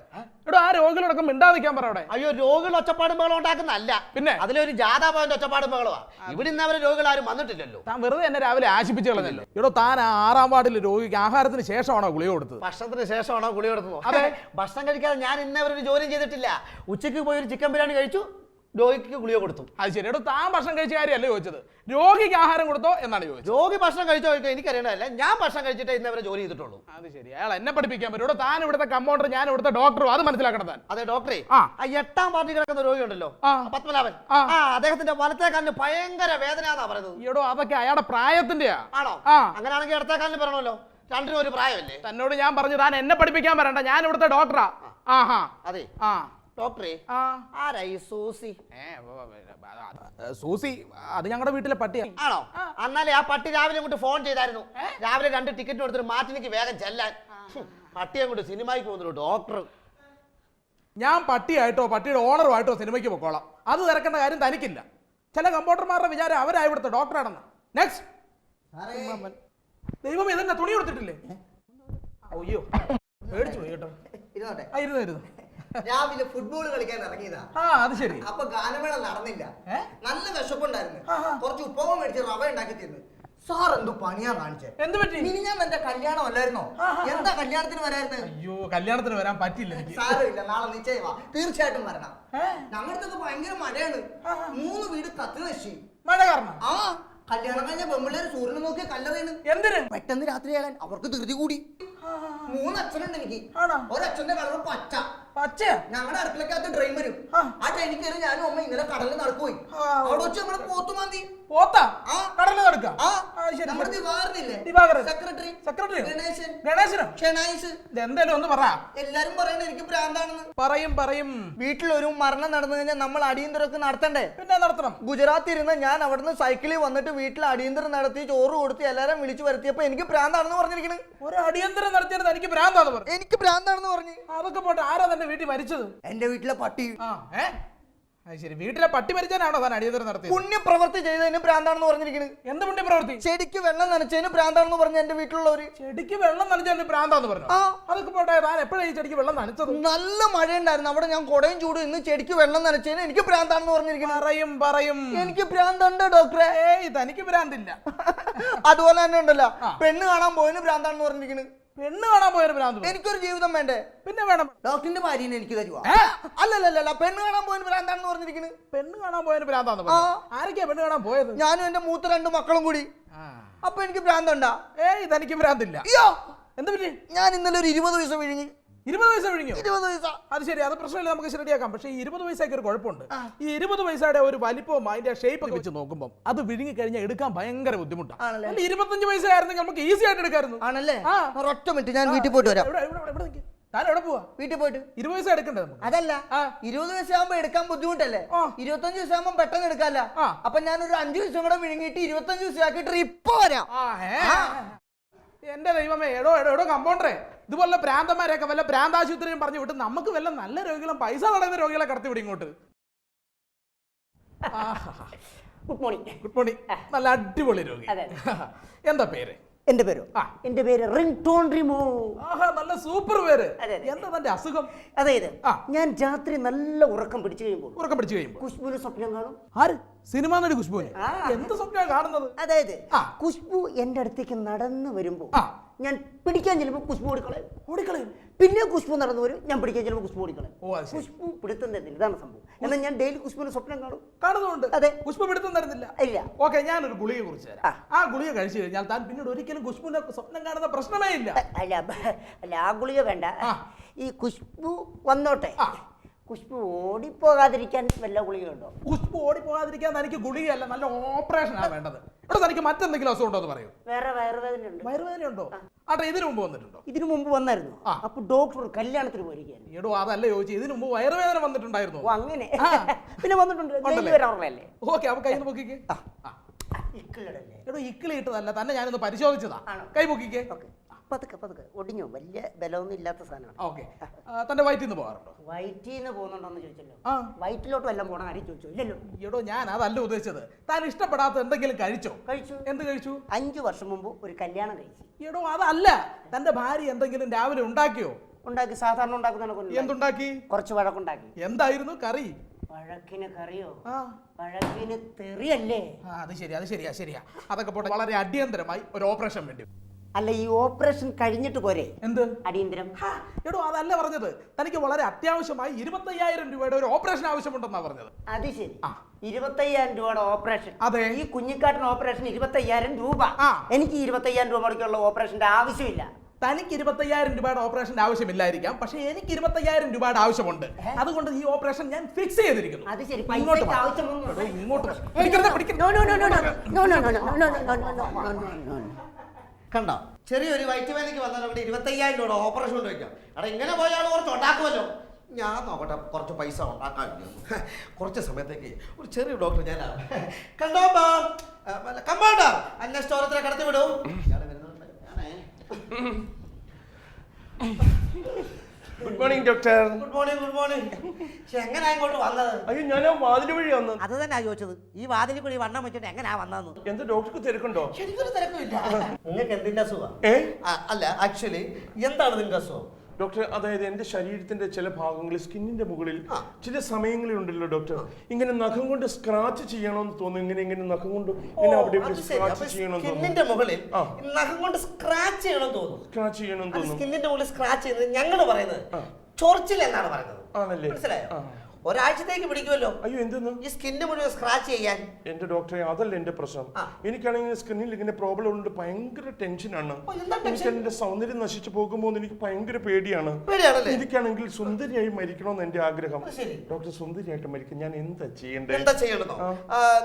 എടോ ആ രോഗികളോടൊക്കെ മിണ്ടാതിരിക്കാൻ പറ അവിടെ. അയ്യോ രോഗികൾ ഒച്ചപ്പാടും ബഹളം ഉണ്ടാക്കുന്നല്ല പിന്നെ? അതിലൊരു ജാഥാപോയിന്റ് ഒച്ചപ്പാടും ബഹളമാ ഇവിടെ അവരെ രോഗികൾ ആരും വന്നിട്ടില്ലല്ലോ. താൻ വെറുതെ എന്നെ രാവിലെ ആശിപ്പിച്ചു കളഞ്ഞല്ലോ. എടോ താൻ ആ ആറാം വാർഡിൽ രോഗിക്ക് ആഹാരത്തിന് ശേഷമാണോ ഗുളിക കൊടുത്തത്? ഭക്ഷണത്തിന് ശേഷമാണോ ഗുളിക കൊടുത്തത്? അതെ. ഭക്ഷണം കഴിക്കാതെ ഞാൻ ഇന്നവരൊരു ജോലിയും ചെയ്തിട്ടില്ല. ഉച്ചയ്ക്ക് പോയി ഒരു ചിക്കൻ ബിരിയാണി കഴിച്ചു. രോഗിക്ക് ഗുളിക കൊടുത്തു. അത് ശരി. എടോ താൻ ഭക്ഷണം കഴിച്ച കാര്യമല്ലേ ചോദിച്ചത്? രോഗിക്ക് ആഹാരം കൊടുത്തോ എന്നാണ് ചോദിച്ചത്. രോഗി ഭക്ഷണം കഴിച്ചോ കഴിച്ചോ എനിക്കറിയണമല്ല ഞാൻ ഭക്ഷണം കഴിച്ചിട്ട് ഇന്ന് അവരെ ജോലി ചെയ്തിട്ടുള്ളൂ. അത് ശരി. അയാൾ എന്നെ പഠിപ്പിക്കാൻ പറ്റും. ഇവിടെ താൻ ഇവിടുത്തെ കമ്പൗണ്ടർ ഞാൻ ഇവിടുത്തെ ഡോക്ടറും അത് മനസ്സിലാക്കണം താൻ. അതെ ഡോക്ടറെ ആ. ആ എട്ടാം പാർട്ടി കിടക്കുന്ന രോഗി ഉണ്ടല്ലോ. ആ. പത്മനാഭൻ. ആ. ആ അദ്ദേഹത്തിന്റെ വലത്തെ കാലിന് ഭയങ്കര വേദനയാന്നാ പറയുന്നത്. എടോ അതൊക്കെ അയാളുടെ പ്രായത്തിന്റെയാ. ആണോ? ആ. അങ്ങനെയാണെങ്കിൽ ഇടത്തെ കാലിന് പറയണമല്ലോ. രണ്ടിനും ഒരു പ്രായമല്ലേ? തന്നോട് ഞാൻ പറഞ്ഞു താൻ എന്നെ പഠിപ്പിക്കാൻ പറയണ്ട ഞാൻ ഇവിടുത്തെ ഡോക്ടറാ. ആഹാ. അതെ. ആ. ഡോക്ടറെ ആ. ആരായി സൂസി? ഏ, വ- വ- വ- അത് അത്. സൂസി അത് ഞങ്ങളുടെ വീട്ടിലെ പട്ടിയാണ് ആണോ? എന്നാലേ ആ പട്ടി രാവിലെ അങ്ങോട്ട് ഫോൺ ചെയ്തായിരുന്നു. രാവിലെ രണ്ട് ടിക്കറ്റ് കൊടുത്തിട്ട് മാറ്റിലേക്ക് വേഗം ചെല്ലാൻ. ഹും, പട്ടി അങ്ങോട്ട് സിനിമയ്ക്ക് പോകുന്നു ഡോക്ടർ. ഞാൻ പട്ടിയായിട്ടോ പട്ടിയുടെ ഓണറുമായിട്ടോ സിനിമയ്ക്ക് പൊക്കോളാം. അത് തിരക്കേണ്ട കാര്യം തനിക്കില്ല. ചില കമ്പോട്ടർമാരുടെ വിചാരം അവരാ ഇവിടുത്തെ ഡോക്ടറാണെന്ന്. നെക്സ്റ്റ് ദൈവം ഇതെന്നെ തുണി കൊടുത്തിട്ടില്ലേ അയ്യോ. പേടിച്ചു പോയി കേട്ടോ. ഇരുന്നോട്ടെ. ആ ഇരുന്നു ഇരുന്നു. രാവിലെ ഫുട്ബോൾ കളിക്കാൻ ഇറങ്ങിയതാ. ആ അത് ശരി. അപ്പൊ ഗാനമേള നടന്നില്ല? നല്ല വിശപ്പുണ്ടായിരുന്നു. കുറച്ച് ഉപ്പവും മേടിച്ച് റവ ഉണ്ടാക്കി തരുന്നു. സാർ എന്തോ പണിയാ കാണിച്ചേ. എന്ത് പറ്റി? ഇനി ഞാൻ എന്റെ കല്യാണം അല്ലായിരുന്നോ എന്താ കല്യാണത്തിന് വരായിരുന്നു? അയ്യോ കല്യാണത്തിന് വരാൻ പറ്റില്ല എനിക്ക്. സാരമില്ല നാളെ നിശ്ചയമാ. തീർച്ചയായിട്ടും വരണം. ഞങ്ങളുടെ ഭയങ്കര മഴയാണ്. മൂന്ന് വീട് കത്തി നശി മഴ കാരണം? ആ കല്യാണം കഴിഞ്ഞ പെമ്പിള്ളേര് സൂര്യനെ നോക്കിയ കല്ലറയാണ് എന്തിന്? പെട്ടെന്ന് രാത്രിയാകാൻ അവർക്ക് ധൃതി കൂടി. മൂന്ന് അച്ഛനുണ്ട് എനിക്ക്? ഒരച്ഛന്റെ കളർ പച്ച. പച്ച ഞങ്ങളുടെ അടുക്കളക്കകത്ത് ഡ്രെയിൻ വരും. ആ. ട്രെയിനിൽ കയറി ഞാനും അമ്മ ഇന്നലെ കടലിൽ നടക്കുപോയി അവിടെ വെച്ച് നമ്മൾ പോത്തുമാന്തി പോത്താ? ആ. കടലിൽ നടക്കാം? ആ. ശരി നമ്മുടെ സെക്രട്ടറി ദിവാകരനില്ലേ? ദിവാകരൻ. സെക്രട്ടറി. സെക്രട്ടറിയോ? ഗണേശൻ. ഗണേശനോ? ഷെനായിസ് എന്തേലും ഒന്ന് പറ. എല്ലാരും പറയുന്നത് എനിക്ക് ഭ്രാന്താണെന്ന്. പറയും പറയും. വീട്ടിൽ ഒരു മരണം നടന്നു കഴിഞ്ഞാൽ നമ്മൾ അടിയന്തരമൊക്കെ നടത്തണ്ടേ? പിന്നെ നടത്തണം. ഗുജറാത്തിൽ ഇരുന്ന് ഞാൻ അവിടുന്ന് സൈക്കിളിൽ വന്നിട്ട് വീട്ടിൽ അടിയന്തരം നടത്തി ചോറ് കൊടുത്ത് എല്ലാരും വിളിച്ചു വരുത്തിയപ്പോ എനിക്ക് പ്രാന്താണെന്ന് പറഞ്ഞിരിക്കണേ. ഒരു അടിയന്തരം നടത്തിയത് എനിക്ക് പ്രാന്താണെന്ന് പറഞ്ഞു. എനിക്ക് ഭ്രാന്താണെന്ന് പറഞ്ഞു. അതൊക്കെ പോട്ടെ. ആരാ തന്റെ വീട്ടിൽ മരിച്ചത്? എന്റെ വീട്ടിലെ പട്ടി. ആ ഏ? അത് ശരി. വീട്ടിലെ പട്ടി മരിച്ചാനാണോ താൻ അടിയന്തരം നടത്തിയത്? പുണ്യപ്രവൃത്തി ചെയ്തതിന് ഭ്രാന്താണെന്ന് പറഞ്ഞിരിക്കുന്നത് എന്ത് പുണ്യ പ്രവൃത്തി ചെടിക്ക് വെള്ളം നനച്ചതിന് ഭ്രാന്താണെന്ന് പറഞ്ഞ എന്റെ വീട്ടിലുള്ളവര്. ചെടിക്ക് വെള്ളം നനച്ചതിന് ഭ്രാന്താന്ന് പറഞ്ഞു? ആ. അതൊക്കെ പോട്ടെ താൻ എപ്പോഴാണ് ഈ ചെടിക്ക് വെള്ളം നനച്ചത്? നല്ല മഴയുണ്ടായിരുന്നു. അവിടെ ഞാൻ കൊടയും ചൂടും ഇന്ന് ചെടിക്ക് വെള്ളം നനച്ചതിന് എനിക്ക് ഭ്രാന്താണെന്ന് പറഞ്ഞിരിക്കുന്നു പറയും പറയും. എനിക്ക് ഭ്രാന്തുണ്ട് ഡോക്ടറെ. ഏയ് തനിക്ക് ഭ്രാന്തില്ല. അതുപോലെ തന്നെ ഉണ്ടല്ലോ. പെണ്ണ് കാണാൻ പോയതിന് ഭ്രാന്താണെന്ന് പറഞ്ഞിരിക്കണ്. പെണ്ണ് കാണാൻ പോയൊരു ഭ്രാന്ത്. എനിക്കൊരു ജീവിതം വേണ്ടേ? പിന്നെ വേണം. ഡോക്ടറിന്റെ ഭാര്യനെ എനിക്ക് തരുവാ? അല്ലല്ലല്ല പെണ്ണ് കാണാൻ പോയൊരു ഭ്രാന്താണെന്ന് പറഞ്ഞിരിക്കുന്നത് പെണ്ണ് കാണാൻ പോയൊരു ഭ്രാന്താന്ന് ആരൊക്കെയാ പെണ്ണ് കാണാൻ പോയത്? ഞാനും എന്റെ മൂത്ത രണ്ട് മക്കളും കൂടി. അപ്പൊ എനിക്ക് ഭ്രാന്തുണ്ടാ? ഏയ് തനിക്ക് ഭ്രാന്തില്ല. അയ്യോ! എന്താ പറ്റി? ഞാൻ ഇന്നലെ ഒരു ഇരുപത് വയസ്സ് വിഴുങ്ങി. ഇരുപത് പൈസ കഴിഞ്ഞു ഇരുപത് പൈസ. അത് ശരി അത് പ്രശ്നമില്ല നമുക്ക് ശരിയാക്കാം പക്ഷേ ഈ ഇരുപത് പൈസയ്ക്ക് ഒരു കുഴപ്പമുണ്ട്. ഈ ഇരുപത് പൈസയുടെ ഒരു വലിപ്പവും അതിന്റെ ഷേപ്പ് ഒക്കെ വെച്ച് നോക്കുമ്പോൾ അത് വിഴുങ്ങി കഴിഞ്ഞാൽ എടുക്കാൻ ഭയങ്കര ബുദ്ധിമുട്ടാണ് ഇരുപത്തഞ്ച് പൈസ ആയിരുന്നെങ്കിൽ നമുക്ക് ഈസി ആയിട്ട് എടുക്കായിരുന്നു. ആണല്ലേ? ഒറ്റ മിനിറ്റ് ഞാൻ വീട്ടിൽ പോയിട്ട് വരാം? താൻ എവിടെ പോവാ? വീട്ടിൽ പോയിട്ട്. ഇരുപത് വയസ്സ് എടുക്കണ്ടേ അതല്ല. ഇരുപത് വയസ്സാകുമ്പോ എടുക്കാൻ ബുദ്ധിമുട്ടല്ലേ. ഇരുപത്തഞ്ച് വയസ്സാകുമ്പോ പെട്ടെന്ന് എടുക്കാല്ല. അപ്പൊ ഞാൻ ഒരു അഞ്ചു ദിവസം കൂടെ വിഴുങ്ങിയിട്ട് ഇരുപത്തഞ്ച് ദിവസം ആക്കിയിട്ട് ഇപ്പൊ വരാം. എന്റെ ദൈവമേ എടോ എടോ എടോ കമ്പൗണ്ടറേ ഇതുപോലെ ഭ്രാന്തന്മാരെയൊക്കെ വല്ല ഭ്രാന്താശുപത്രിയും പറഞ്ഞു വിട്ട് നമുക്ക് വല്ല നല്ല രോഗികളും പൈസ തടയുന്ന രോഗികളെ കടത്തി വിടും ഇങ്ങോട്ട്. ഗുഡ് മോർണിംഗ് ഗുഡ് മോർണിംഗ് നല്ല അടിപൊളി രോഗി. എന്താ പേര്? എന്റെ പേരോ? ആ. എന്റെ പേര് റിംഗ് ടോൺ റിമോ. ആഹാ നല്ല സൂപ്പർ പേര്. എന്താ തന്റെ അസുഖം? അതായത് ഞാൻ രാത്രി നല്ല ഉറക്കം പിടിച്ചു കഴിയുമ്പോൾ ഉറക്കം പിടിച്ചു കഴിയുമ്പോൾ കുഷ്ബുവിന് സ്വപ്നം കാണും. ആര്? സിനിമ നടി കുഷ്ബുവിന്. എന്ത് സ്വപ്നം കാണുന്നത്? അതായത്. കുഷ്ബു എന്റെ അടുത്തേക്ക് നടന്നു വരുമ്പോ ആ. ഞാൻ പിടിക്കാൻ ചിലപ്പോൾ കുഷ്ബു ഓടിക്കളയും. ഓടിക്കളയും. പിന്നെ കുഷ്ബു നടന്നു വരും ഞാൻ പിടിക്കാൻ ചിലപ്പോൾ കുഷ്ബു ഓടിക്കളയും. ഓ അത് ശരി. പിടുത്തം തരുന്നില്ല. ഇതാണ് സംഭവം. എന്നാൽ ഞാൻ ഡെയിലി കുഷ്ബുവിന് സ്വപ്നം കാണും. കാണുന്നുണ്ട്. അതെ. കുഷ്ബു പിടുത്തം തരുന്നില്ല. ഇല്ല. ഓക്കെ ഞാനൊരു ഗുളിക കുറിച്ച് ആ. തരാം. ആ. ഗുളിക കഴിച്ചു കഴിഞ്ഞാൽ താൻ പിന്നീട് ഒരിക്കലും കുഷ്ബുവിനെ സ്വപ്നം കാണുന്ന പ്രശ്നമേ ഇല്ല. അല്ല ബ- അല്ല ആ ഗുളിക വേണ്ട. ആ. ഈ കുഷ്ബു വന്നോട്ടെ. ആ. കുഷ്ബു ഓടിപ്പോകാതിരിക്കാൻ വല്ല ഗുളികയുണ്ടോ? കുഷ്പു ഓടിപ്പോകാതിരിക്കാൻ തനിക്ക് ഗുളികയല്ല നല്ല ഓപ്പറേഷൻ ആണ് വേണ്ടത്. ഇവിടെ തനിക്ക് മറ്റെന്തെങ്കിലും അസുഖം ഉണ്ടോ എന്ന് പറയൂ. വേറെ വയറുവേദന ഉണ്ട്. വയറുവേദന ഉണ്ടോ? ആട്ടെ ഇതിനു മുമ്പ് വന്നിട്ടുണ്ടോ? ഇതിനു മുമ്പ് വന്നായിരുന്നു. ആ. അപ്പൊ ഡോക്ടർ കല്യാണത്തിന് പോയിരിക്കുകയായിരുന്നു. എടോ അതല്ല ചോദിച്ചു ഇതിനു മുമ്പ് വയറുവേദന വന്നിട്ടുണ്ടായിരുന്നു. ഓ അങ്ങനെ. ആ. പിന്നെ വന്നിട്ടുണ്ട്. ഉണ്ടല്ലേ? ഡെയിലി വരാറുള്ളതല്ലേ ഓക്കെ അപ്പൊ കൈ. ഇക്കിളടല്ലേ? എടോ ഇക്കിളി ഇട്ടതല്ല തന്നെ ഞാനൊന്ന് പരിശോധിച്ചതാ. ആണോ? കൈ പൊക്കിക്കേ. ഓക്കെ. പതുക്കെ പതുക്കെ. ഒടിഞ്ഞു? വലിയ ബലമൊന്നും ഇല്ലാത്ത സാധനമാണ്. ഓക്കെ. തന്റെ വയറ്റിൽ നിന്ന് പോകാറുണ്ടോ? വയറ്റിൽ നിന്ന് പോകുന്നുണ്ടോന്ന് ചോദിച്ചല്ലോ. ആ. വയറ്റിലോട്ട് വല്ലതും പോണ കാര്യം ചോദിച്ചു ഇല്ലല്ലോ. എടോ ഞാൻ അതല്ല ഉദ്ദേശിച്ചത്. താൻ ഇഷ്ടപ്പെടാത്ത എന്തെങ്കിലും കഴിച്ചോ? കഴിച്ചു. എന്ത് കഴിച്ചു? അഞ്ചു വർഷം മുമ്പ് ഒരു കല്യാണം കഴിച്ചു. എടോ അതല്ല. തന്റെ ഭാര്യ എന്തെങ്കിലും രാവിലെ ഉണ്ടാക്കിയോ? ഉണ്ടാക്കി സാധാരണ ഉണ്ടാക്കുന്ന എന്തുണ്ടാക്കി? കുറച്ച് വഴക്കുണ്ടാക്കി. എന്തായിരുന്നു കറി? വഴക്കിന് കറിയോ? വഴക്കിന് തെറിയല്ലേ? അത് ശരിയാ അത് ശരിയാ ശരിയാ. അതൊക്കെ പോട്ടെ വളരെ അടിയന്തരമായി ഒരു ഓപ്പറേഷൻ വേണ്ടി. അല്ല ഈ ഓപ്പറേഷൻ കഴിഞ്ഞിട്ട് പോരെ എന്ത് അടിയന്തരം എടോ അതല്ല പറഞ്ഞത് തനിക്ക് വളരെ അത്യാവശ്യമായി ഇരുപത്തയ്യായിരം രൂപയുടെ ഒരു ഓപ്പറേഷൻ ആവശ്യമുണ്ടെന്നാ പറഞ്ഞത് അത് ശരി. ഇരുപത്തയ്യായിരം രൂപയുടെ ഓപ്പറേഷൻ അതെ. ഈ കുഞ്ഞിക്കാട്ടിന് ഓപ്പറേഷൻ ഇരുപത്തയ്യായിരം രൂപ. എനിക്ക് ഇരുപത്തയ്യായിരം രൂപ മുടക്കുള്ള ഓപ്പറേഷന്റെ ആവശ്യമില്ല തനിക്ക് ഇരുപത്തയ്യായിരം രൂപയുടെ ഓപ്പറേഷന്റെ ആവശ്യമില്ലായിരിക്കാം പക്ഷെ എനിക്ക് ഇരുപത്തയ്യായിരം രൂപയുടെ ആവശ്യമുണ്ട് അതുകൊണ്ട് ഈ ഓപ്പറേഷൻ ഞാൻ ഫിക്സ് ചെയ്തിരിക്കുന്നു ഇങ്ങോട്ട് ഇങ്ങോട്ട് കണ്ടോ? ചെറിയൊരു വയറ്റുവേദനയ്ക്ക് വന്നാൽ അവിടെ ഇരുപത്തയ്യായിരം രൂപ ഓപ്പറേഷൻ കൊണ്ട് വയ്ക്കാം അവിടെ ഇങ്ങനെ പോയാൽ കുറച്ച് ഉണ്ടാക്കുമല്ലോ. ഞാൻ നോക്കട്ടെ കുറച്ച് പൈസ ഉണ്ടാക്കാൻ കുറച്ച് സമയത്തേക്ക് ഒരു ചെറിയ ഡോക്ടർ ഞാനാണ് കണ്ടോ കമ്പാണ്ടാ അന്നെ സ്റ്റോറത്തിലെ കടത്തി വിടും. ഞാനേ. Good morning doctor good morning good morning പക്ഷെ എങ്ങനെയാ ഇങ്ങോട്ട് വന്നത്? അയ്യോ ഞാൻ ആ വാതിൽ വഴി വന്നു അത് തന്നെ ചോദിച്ചത്. ഈ വാതിൽ കൂടി വണ്ണം വെച്ചിട്ട് എങ്ങനെയാ വന്നതെന്ന് എന്താ ഡോക്ടർക്ക് തിരക്കുണ്ടോ? എനിക്കൊരു തിരക്കില്ല നിങ്ങൾക്ക് എന്തിന്റെ അസുഖം? അല്ല ആക്ച്വലി എന്താണ് നിന്റെ അസുഖം? ഡോക്ടർ അതായത് എന്റെ ശരീരത്തിന്റെ ചില ഭാഗങ്ങളിൽ സ്കിന്നിന്റെ മുകളിൽ ചില സമയങ്ങളിൽ ഉണ്ടല്ലോ ഡോക്ടർ. ഇങ്ങനെ നഖം കൊണ്ട് സ്ക്രാച്ച് ചെയ്യണമെന്ന് തോന്നുന്നു. ഇങ്ങനെ ഇങ്ങനെ നഖം കൊണ്ട് ഇങ്ങനെ അവിടെ സ്ക്രാച്ച് ചെയ്യണമെന്ന് തോന്നുന്നു. സ്കിന്നിന്റെ മുകളിൽ നഖം കൊണ്ട് സ്ക്രാച്ച് ചെയ്യണമെന്ന് തോന്നുന്നു. സ്ക്രാച്ച് ചെയ്യണമെന്ന് തോന്നുന്നു. സ്കിന്നിന്റെ മുകളിൽ സ്ക്രാച്ച് ചെയ്യുന്നത് ഞങ്ങൾ പറയുന്നത് ചൊറിച്ചിൽ എന്നാണ് പറയുന്നത്. ആണല്ലേ? മനസ്സിലായോ. ഒരാഴ്ചത്തേക്ക് പിടിക്കുമല്ലോ. അയ്യോ എന്തെന്ന്? ഈ സ്കിന്ന് മുഴുവൻ സ്ക്രാച്ച് ചെയ്യാൻ. എന്റെ ഡോക്ടറെ അതല്ല എന്റെ പ്രശ്നം. എനിക്കാണെങ്കിൽ സ്കിന്നിൽ ഇങ്ങനെ പ്രോബ്ലം ഉണ്ട് ഭയങ്കര ടെൻഷനാണ് എനിക്ക്? എന്റെ സൗന്ദര്യം നശിച്ചു പോകുമ്പോൾ എനിക്ക് ഭയങ്കര പേടിയാണ്. എനിക്കാണെങ്കിൽ സുന്ദരിയായി മരിക്കണമെന്ന് എന്റെ ആഗ്രഹം. ഡോക്ടർ സുന്ദരിയായിട്ട് മരിക്കും. ഞാൻ എന്താ ചെയ്യേണ്ടത്? എന്താ ചെയ്യണമെന്നോ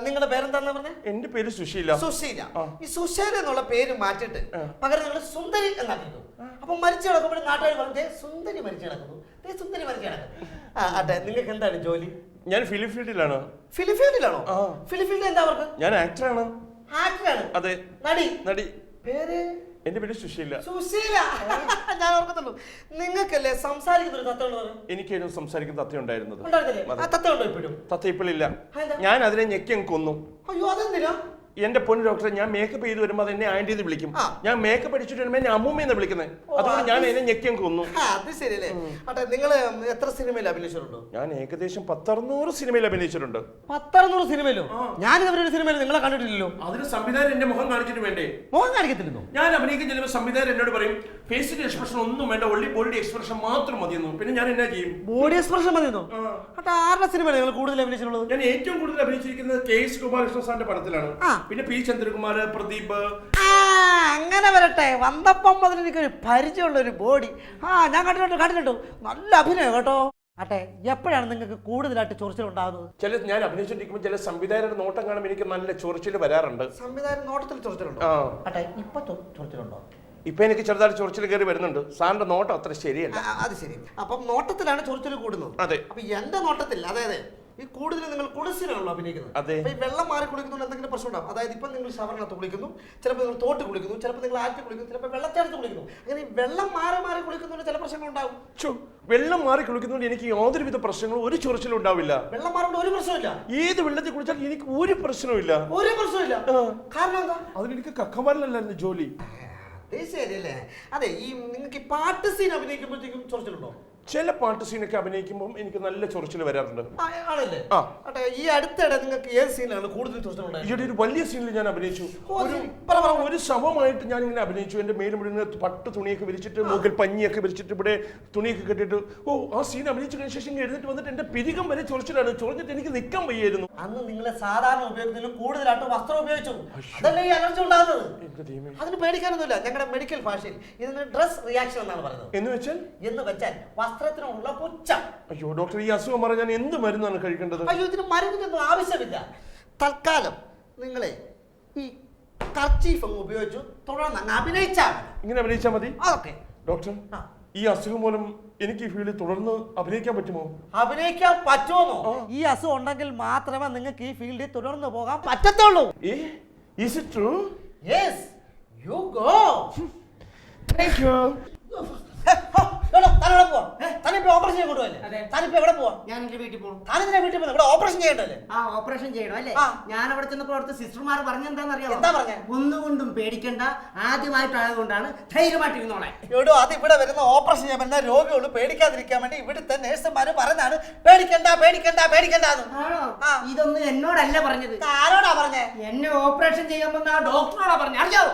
നിങ്ങളുടെ പേരെന്താന്ന് പറഞ്ഞത് എന്റെ പേര് സുശീല. സുശീല. ഈ സുശീല എന്നുള്ള പേര് മാറ്റിട്ട് പകരം നിങ്ങൾ സുന്ദരി എന്നാക്കിക്കും അപ്പൊ മരിച്ചു കിടക്കുമ്പോൾ നാട്ടുകാർ പറഞ്ഞു "ദേ സുന്ദരി മരിച്ചു കിടക്കുന്നു. സുന്ദരി മരിച്ചു കിടക്കുന്നു. അതെ. നിങ്ങൾക്ക് എന്താണ് ജോലി? ഞാൻ ഫിലിം ഫീൽഡിലാണ്? ഫിലിഫീൽഡിലാണോ ആ. ഫിലിഫീൽഡ് എന്താ അവർക്ക്? ഞാൻ ആക്ടറാണ്. ആക്ടറാണ്? അതെ. നടി? നടി. പേര്? എന്റെ പേര് സുശീല. സുശീല. ഞാൻ ഓർക്കത്തുള്ളൂ. നിങ്ങൾക്കല്ലേ സംസാരിക്കുന്ന ഒരു തത്തയുള്ളത് എനിക്കായിരുന്നു സംസാരിക്കുന്ന തത്ത ഉണ്ടായിരുന്നത്. ഉണ്ടായിരുന്നില്ലേ? ആ തത്ത ഉണ്ടോ ഇപ്പോഴും? തത്ത ഇപ്പോഴില്ല. അതെന്താ? ഞാൻ അതിനെ ഞെക്കിയും കൊന്നു. അയ്യോ അതെന്തിനാ? എന്റെ പൊന്നു ഡോക്ടറെ ഞാൻ മേക്കപ്പ് ചെയ്ത് വരുമ്പോൾ അത് എന്നെ ആന്റി എന്ന് വിളിക്കും. ഞാൻ മേക്കപ്പ് അടിച്ചിട്ട് വരുമ്പോൾ എന്നെ അമ്മൂമ്മ വിളിക്കുന്നത്. അതുകൊണ്ട് ഞാൻ എന്നെ ഞെക്കിയും കൊന്നു. ആ, അത് ശരിയല്ലേ. അട്ടെ നിങ്ങൾ എത്ര സിനിമയിൽ അഭിനയിച്ചിട്ടുണ്ടോ? ഞാൻ ഏകദേശം പത്തറുന്നൂറ് സിനിമയിൽ അഭിനയിച്ചിട്ടുണ്ട്. പത്തറുന്നൂറ് സിനിമയിലോ? ഞാൻ ഇവരുടെ സിനിമയിൽ നിങ്ങളെ കണ്ടിട്ടില്ലല്ലോ. അതിന് സംവിധാനം എന്റെ മുഖം കാണിച്ചിട്ട് വേണ്ടേ? മുഖം കാണിക്കത്തില്ലെന്നോ? ഞാൻ അഭിനയിക്കാൻ ചെല്ലുമ്പോൾ സംവിധാനം എന്നോട് പറയും ഫേസിന്റെ എക്സ്പ്രഷൻ ഒന്നും വേണ്ട ഒള്ളി ബോഡി എക്സ്പ്രഷൻ മാത്രം മതിയെന്നു. പിന്നെ ഞാൻ എന്നാ ചെയ്യും? ബോഡി എക്സ്പ്രഷൻ മതിയെന്നോ? ആരുടെ സിനിമയിൽ നിങ്ങൾ കൂടുതൽ അഭിനയിച്ചിട്ടുള്ളത്? ഞാൻ ഏറ്റവും കൂടുതൽ അഭിനയിച്ചിരിക്കുന്നത് കെ എസ് ഗോപാലകൃഷ്ണ സാറിന്റെ പടത്തിലാണ്. ആ. പിന്നെ പി ചന്ദ്രകുമാർ പ്രദീപ്. ആ അങ്ങനെ വരട്ടെ. വന്നപ്പം മുതൽ എനിക്ക് ഒരു പരിചയമുള്ള ഒരു ബോഡി. ആ ഞാൻ കണ്ടിട്ടുണ്ട് കണ്ടിട്ടുണ്ട്. നല്ല അഭിനയം കേട്ടോ. അട്ടെ എപ്പോഴാണ് നിങ്ങൾക്ക് കൂടുതലായിട്ട് ചൊറിച്ചിൽ ഉണ്ടാകുന്നത് ചില ഞാൻ അഭിനയിച്ചിരിക്കുമ്പോൾ ചില സംവിധായകരുടെ നോട്ടം കാണുമ്പോൾ എനിക്ക് നല്ല ചൊറിച്ചിൽ വരാറുണ്ട്. സംവിധായകൻ നോട്ടത്തിൽ ചൊറിച്ചിലുണ്ടോ? ആ. അട്ടെ ഇപ്പൊ ചൊറിച്ചിലുണ്ടോ? ഇപ്പൊ എനിക്ക് ചെറുതായിട്ട് ചൊറിച്ചിൽ കയറി വരുന്നുണ്ട്. സാറിന്റെ നോട്ടം അത്ര ശരിയല്ല. അത് ശരി. അപ്പം നോട്ടത്തിലാണ് ചൊറിച്ചിൽ കൂടുന്നത്. അതെ. അപ്പൊ എന്റെ നോട്ടത്തിൽ അതായത് ഈ കൂടുതൽ നിങ്ങൾ കുളിസിലാണല്ലോ അഭിനയിക്കുന്നത്. അതെ. ഈ വെള്ളം മാറി കുളിക്കുന്നതുകൊണ്ട് എന്തെങ്കിലും പ്രശ്നം ഉണ്ടാവും അതായത് ഇപ്പം നിങ്ങൾ ഷവറിനകത്ത് കുളിക്കുന്നു ചിലപ്പോൾ നിങ്ങൾ തോട്ട് കുളിക്കുന്നു ചിലപ്പോൾ നിങ്ങൾ ആറ്റി കുളിക്കുന്നു ചിലപ്പോൾ വെള്ളച്ചാട്ടത്ത് കുളിക്കുന്നു. അങ്ങനെ ഈ വെള്ളം മാറി മാറി കുളിക്കുന്നതുകൊണ്ട് ചില പ്രശ്നങ്ങൾ ഉണ്ടാവും. വെള്ളം മാറി കുളിക്കുന്നതുകൊണ്ട് എനിക്ക് യാതൊരുവിധ പ്രശ്നങ്ങളും ഒരു ചൊറിച്ചിലും ഉണ്ടാവില്ല. വെള്ളം മാറുകൊണ്ട് ഒരു പ്രശ്നമില്ല ഏത് വെള്ളത്തിൽ കുളിച്ചാൽ എനിക്ക് ഒരു പ്രശ്നവുമില്ല ഒരു പ്രശ്നമില്ല. കാരണം എന്താ? അതിനെനിക്ക് കക്കവാലിലല്ലായിരുന്നു ജോലി. അതേ ശരിയല്ലേ? അതെ ഈ നിങ്ങൾക്ക് ഈ പാട്ട് സീൻ അഭിനയിക്കുമ്പോഴത്തേക്കും ചൊറിച്ചിലുണ്ടോ? ചില പാട്ട് സീനൊക്കെ അഭിനയിക്കുമ്പോൾ എനിക്ക് നല്ല ചൊറിച്ചിൽ വരാറുണ്ട്. ആ, ആണല്ലേ? ആ. അട്ടെ ഈ അടുത്തിടെ നിങ്ങൾക്ക് ഏത് സീനാണ് കൂടുതൽ ചൊറിച്ചിലുണ്ടായത്? ഈയിടെ ഒരു വലിയ സീനിൽ ഞാൻ അഭിനയിച്ചു. ഒരു ശവമായിട്ട് ഞാൻ ഇങ്ങനെ അഭിനയിച്ചു. എന്റെ മേലും മുഴുവൻ പട്ട് തുണിയൊക്കെ വിരിച്ചിട്ട് മൂക്കിൽ പഞ്ഞിയൊക്കെ വിരിച്ചിട്ട് ഇവിടെ തുണിയൊക്കെ കെട്ടിട്ട് ഓ ആ സീൻ അഭിനയിച്ചു കഴിഞ്ഞ ശേഷം എഴുന്നിട്ട് വന്നിട്ട് എന്റെ പിരികം വരെ ചൊറിച്ചിലാണ്. ചൊറിഞ്ഞിട്ട് എനിക്ക് നിൽക്കാൻ വയ്യായിരുന്നു. അന്ന് നിങ്ങളെ സാധാരണ ഉപയോഗത്തിലും കൂടുതലായിട്ട് വസ്ത്രം ഉപയോഗിച്ചു. അതല്ലേ ഈ അലർജി ഉണ്ടാകുന്നത്? എന്റെ ദൈവമേ. അതിന് പേടിക്കാനൊന്നുമില്ല. ഞങ്ങളുടെ മെഡിക്കൽ ഭാഷയിൽ ഇതിന് ഡ്രസ് റിയാക്ഷൻ എന്നാണ് പറയുന്നത്. എന്ന് വെച്ചാൽ? എന്ന് വെച്ചാൽ വസ്ത്രത്തിനോടുള്ള പുച്ഛം. അയ്യോ ഡോക്ടർ ഈ അസുഖം പറഞ്ഞാൽ ഞാൻ എന്ത് മരുന്നാണ് കഴിക്കേണ്ടത്? അയ്യോ ഇതിന് മരുന്നിനൊന്നും ആവശ്യമില്ല. തൽക്കാലം നിങ്ങളെ ഈ കർച്ചീഫ് അങ്ങ് ഉപയോഗിച്ചു തുടർന്ന് അങ്ങ് അഭിനയിച്ചാൽ ഇങ്ങനെ അഭിനയിച്ചാൽ മതി? അതൊക്കെ ഡോക്ടർ ആ. ഈ അസുഖം മൂലം എനിക്ക് ഈ ഫീൽഡിൽ തുടർന്ന് അഭിനയിക്കാൻ പറ്റുമോ? അഭിനയിക്കാൻ പറ്റുമോ ഈ അസുഖം ഉണ്ടെങ്കിൽ മാത്രമേ നിങ്ങൾക്ക് ഈ ഫീൽഡിൽ തുടർന്ന് പോകാൻ പറ്റത്തുള്ളൂ. ഏ? Is it true yes you go thank you തനിവിടെ പോവാ? തനിപ്പോ ഓപ്പറേഷൻ ചെയ്യാൻ കൊണ്ടുപോയല്ലേ? തനിപ്പോ എവിടെ പോവാ? ഞാൻ എന്റെ വീട്ടിൽ പോകണം താനെന്തിനാ വീട്ടിൽ പോകുന്നത് ഇവിടെ ഓപ്പറേഷൻ ചെയ്യണ്ടല്ലേ ആ ഓപ്പറേഷൻ ചെയ്യണം അല്ലേ? ഞാൻ അവിടെ ചെന്നപ്പോൾ അവിടുത്തെ സിസ്റ്റർമാർ പറഞ്ഞെന്താണെന്നറിയാം എന്താ പറഞ്ഞേ? ഒന്നുകൊണ്ടും പേടിക്കണ്ട. ആദ്യമായിട്ടായതുകൊണ്ടാണ് ധൈര്യമായിട്ടിരുന്നോളെ. എടോ അത് ഇവിടെ വരുന്ന ഓപ്പറേഷൻ ചെയ്യാൻ പറ്റുന്ന രോഗികൾ പേടിക്കാതിരിക്കാൻ വേണ്ടി ഇവിടുത്തെ നേഴ്സുമാര് പറഞ്ഞാണ് പേടിക്കണ്ട പേടിക്കണ്ട പേടിക്കണ്ട ആണോ. ഇതൊന്നും എന്നോടല്ല പറഞ്ഞത്. ആരോടാ പറഞ്ഞേ? എന്നെ ഓപ്പറേഷൻ ചെയ്യാൻ വന്ന ആ ഡോക്ടറോടാ പറഞ്ഞത് അറിയാവോ?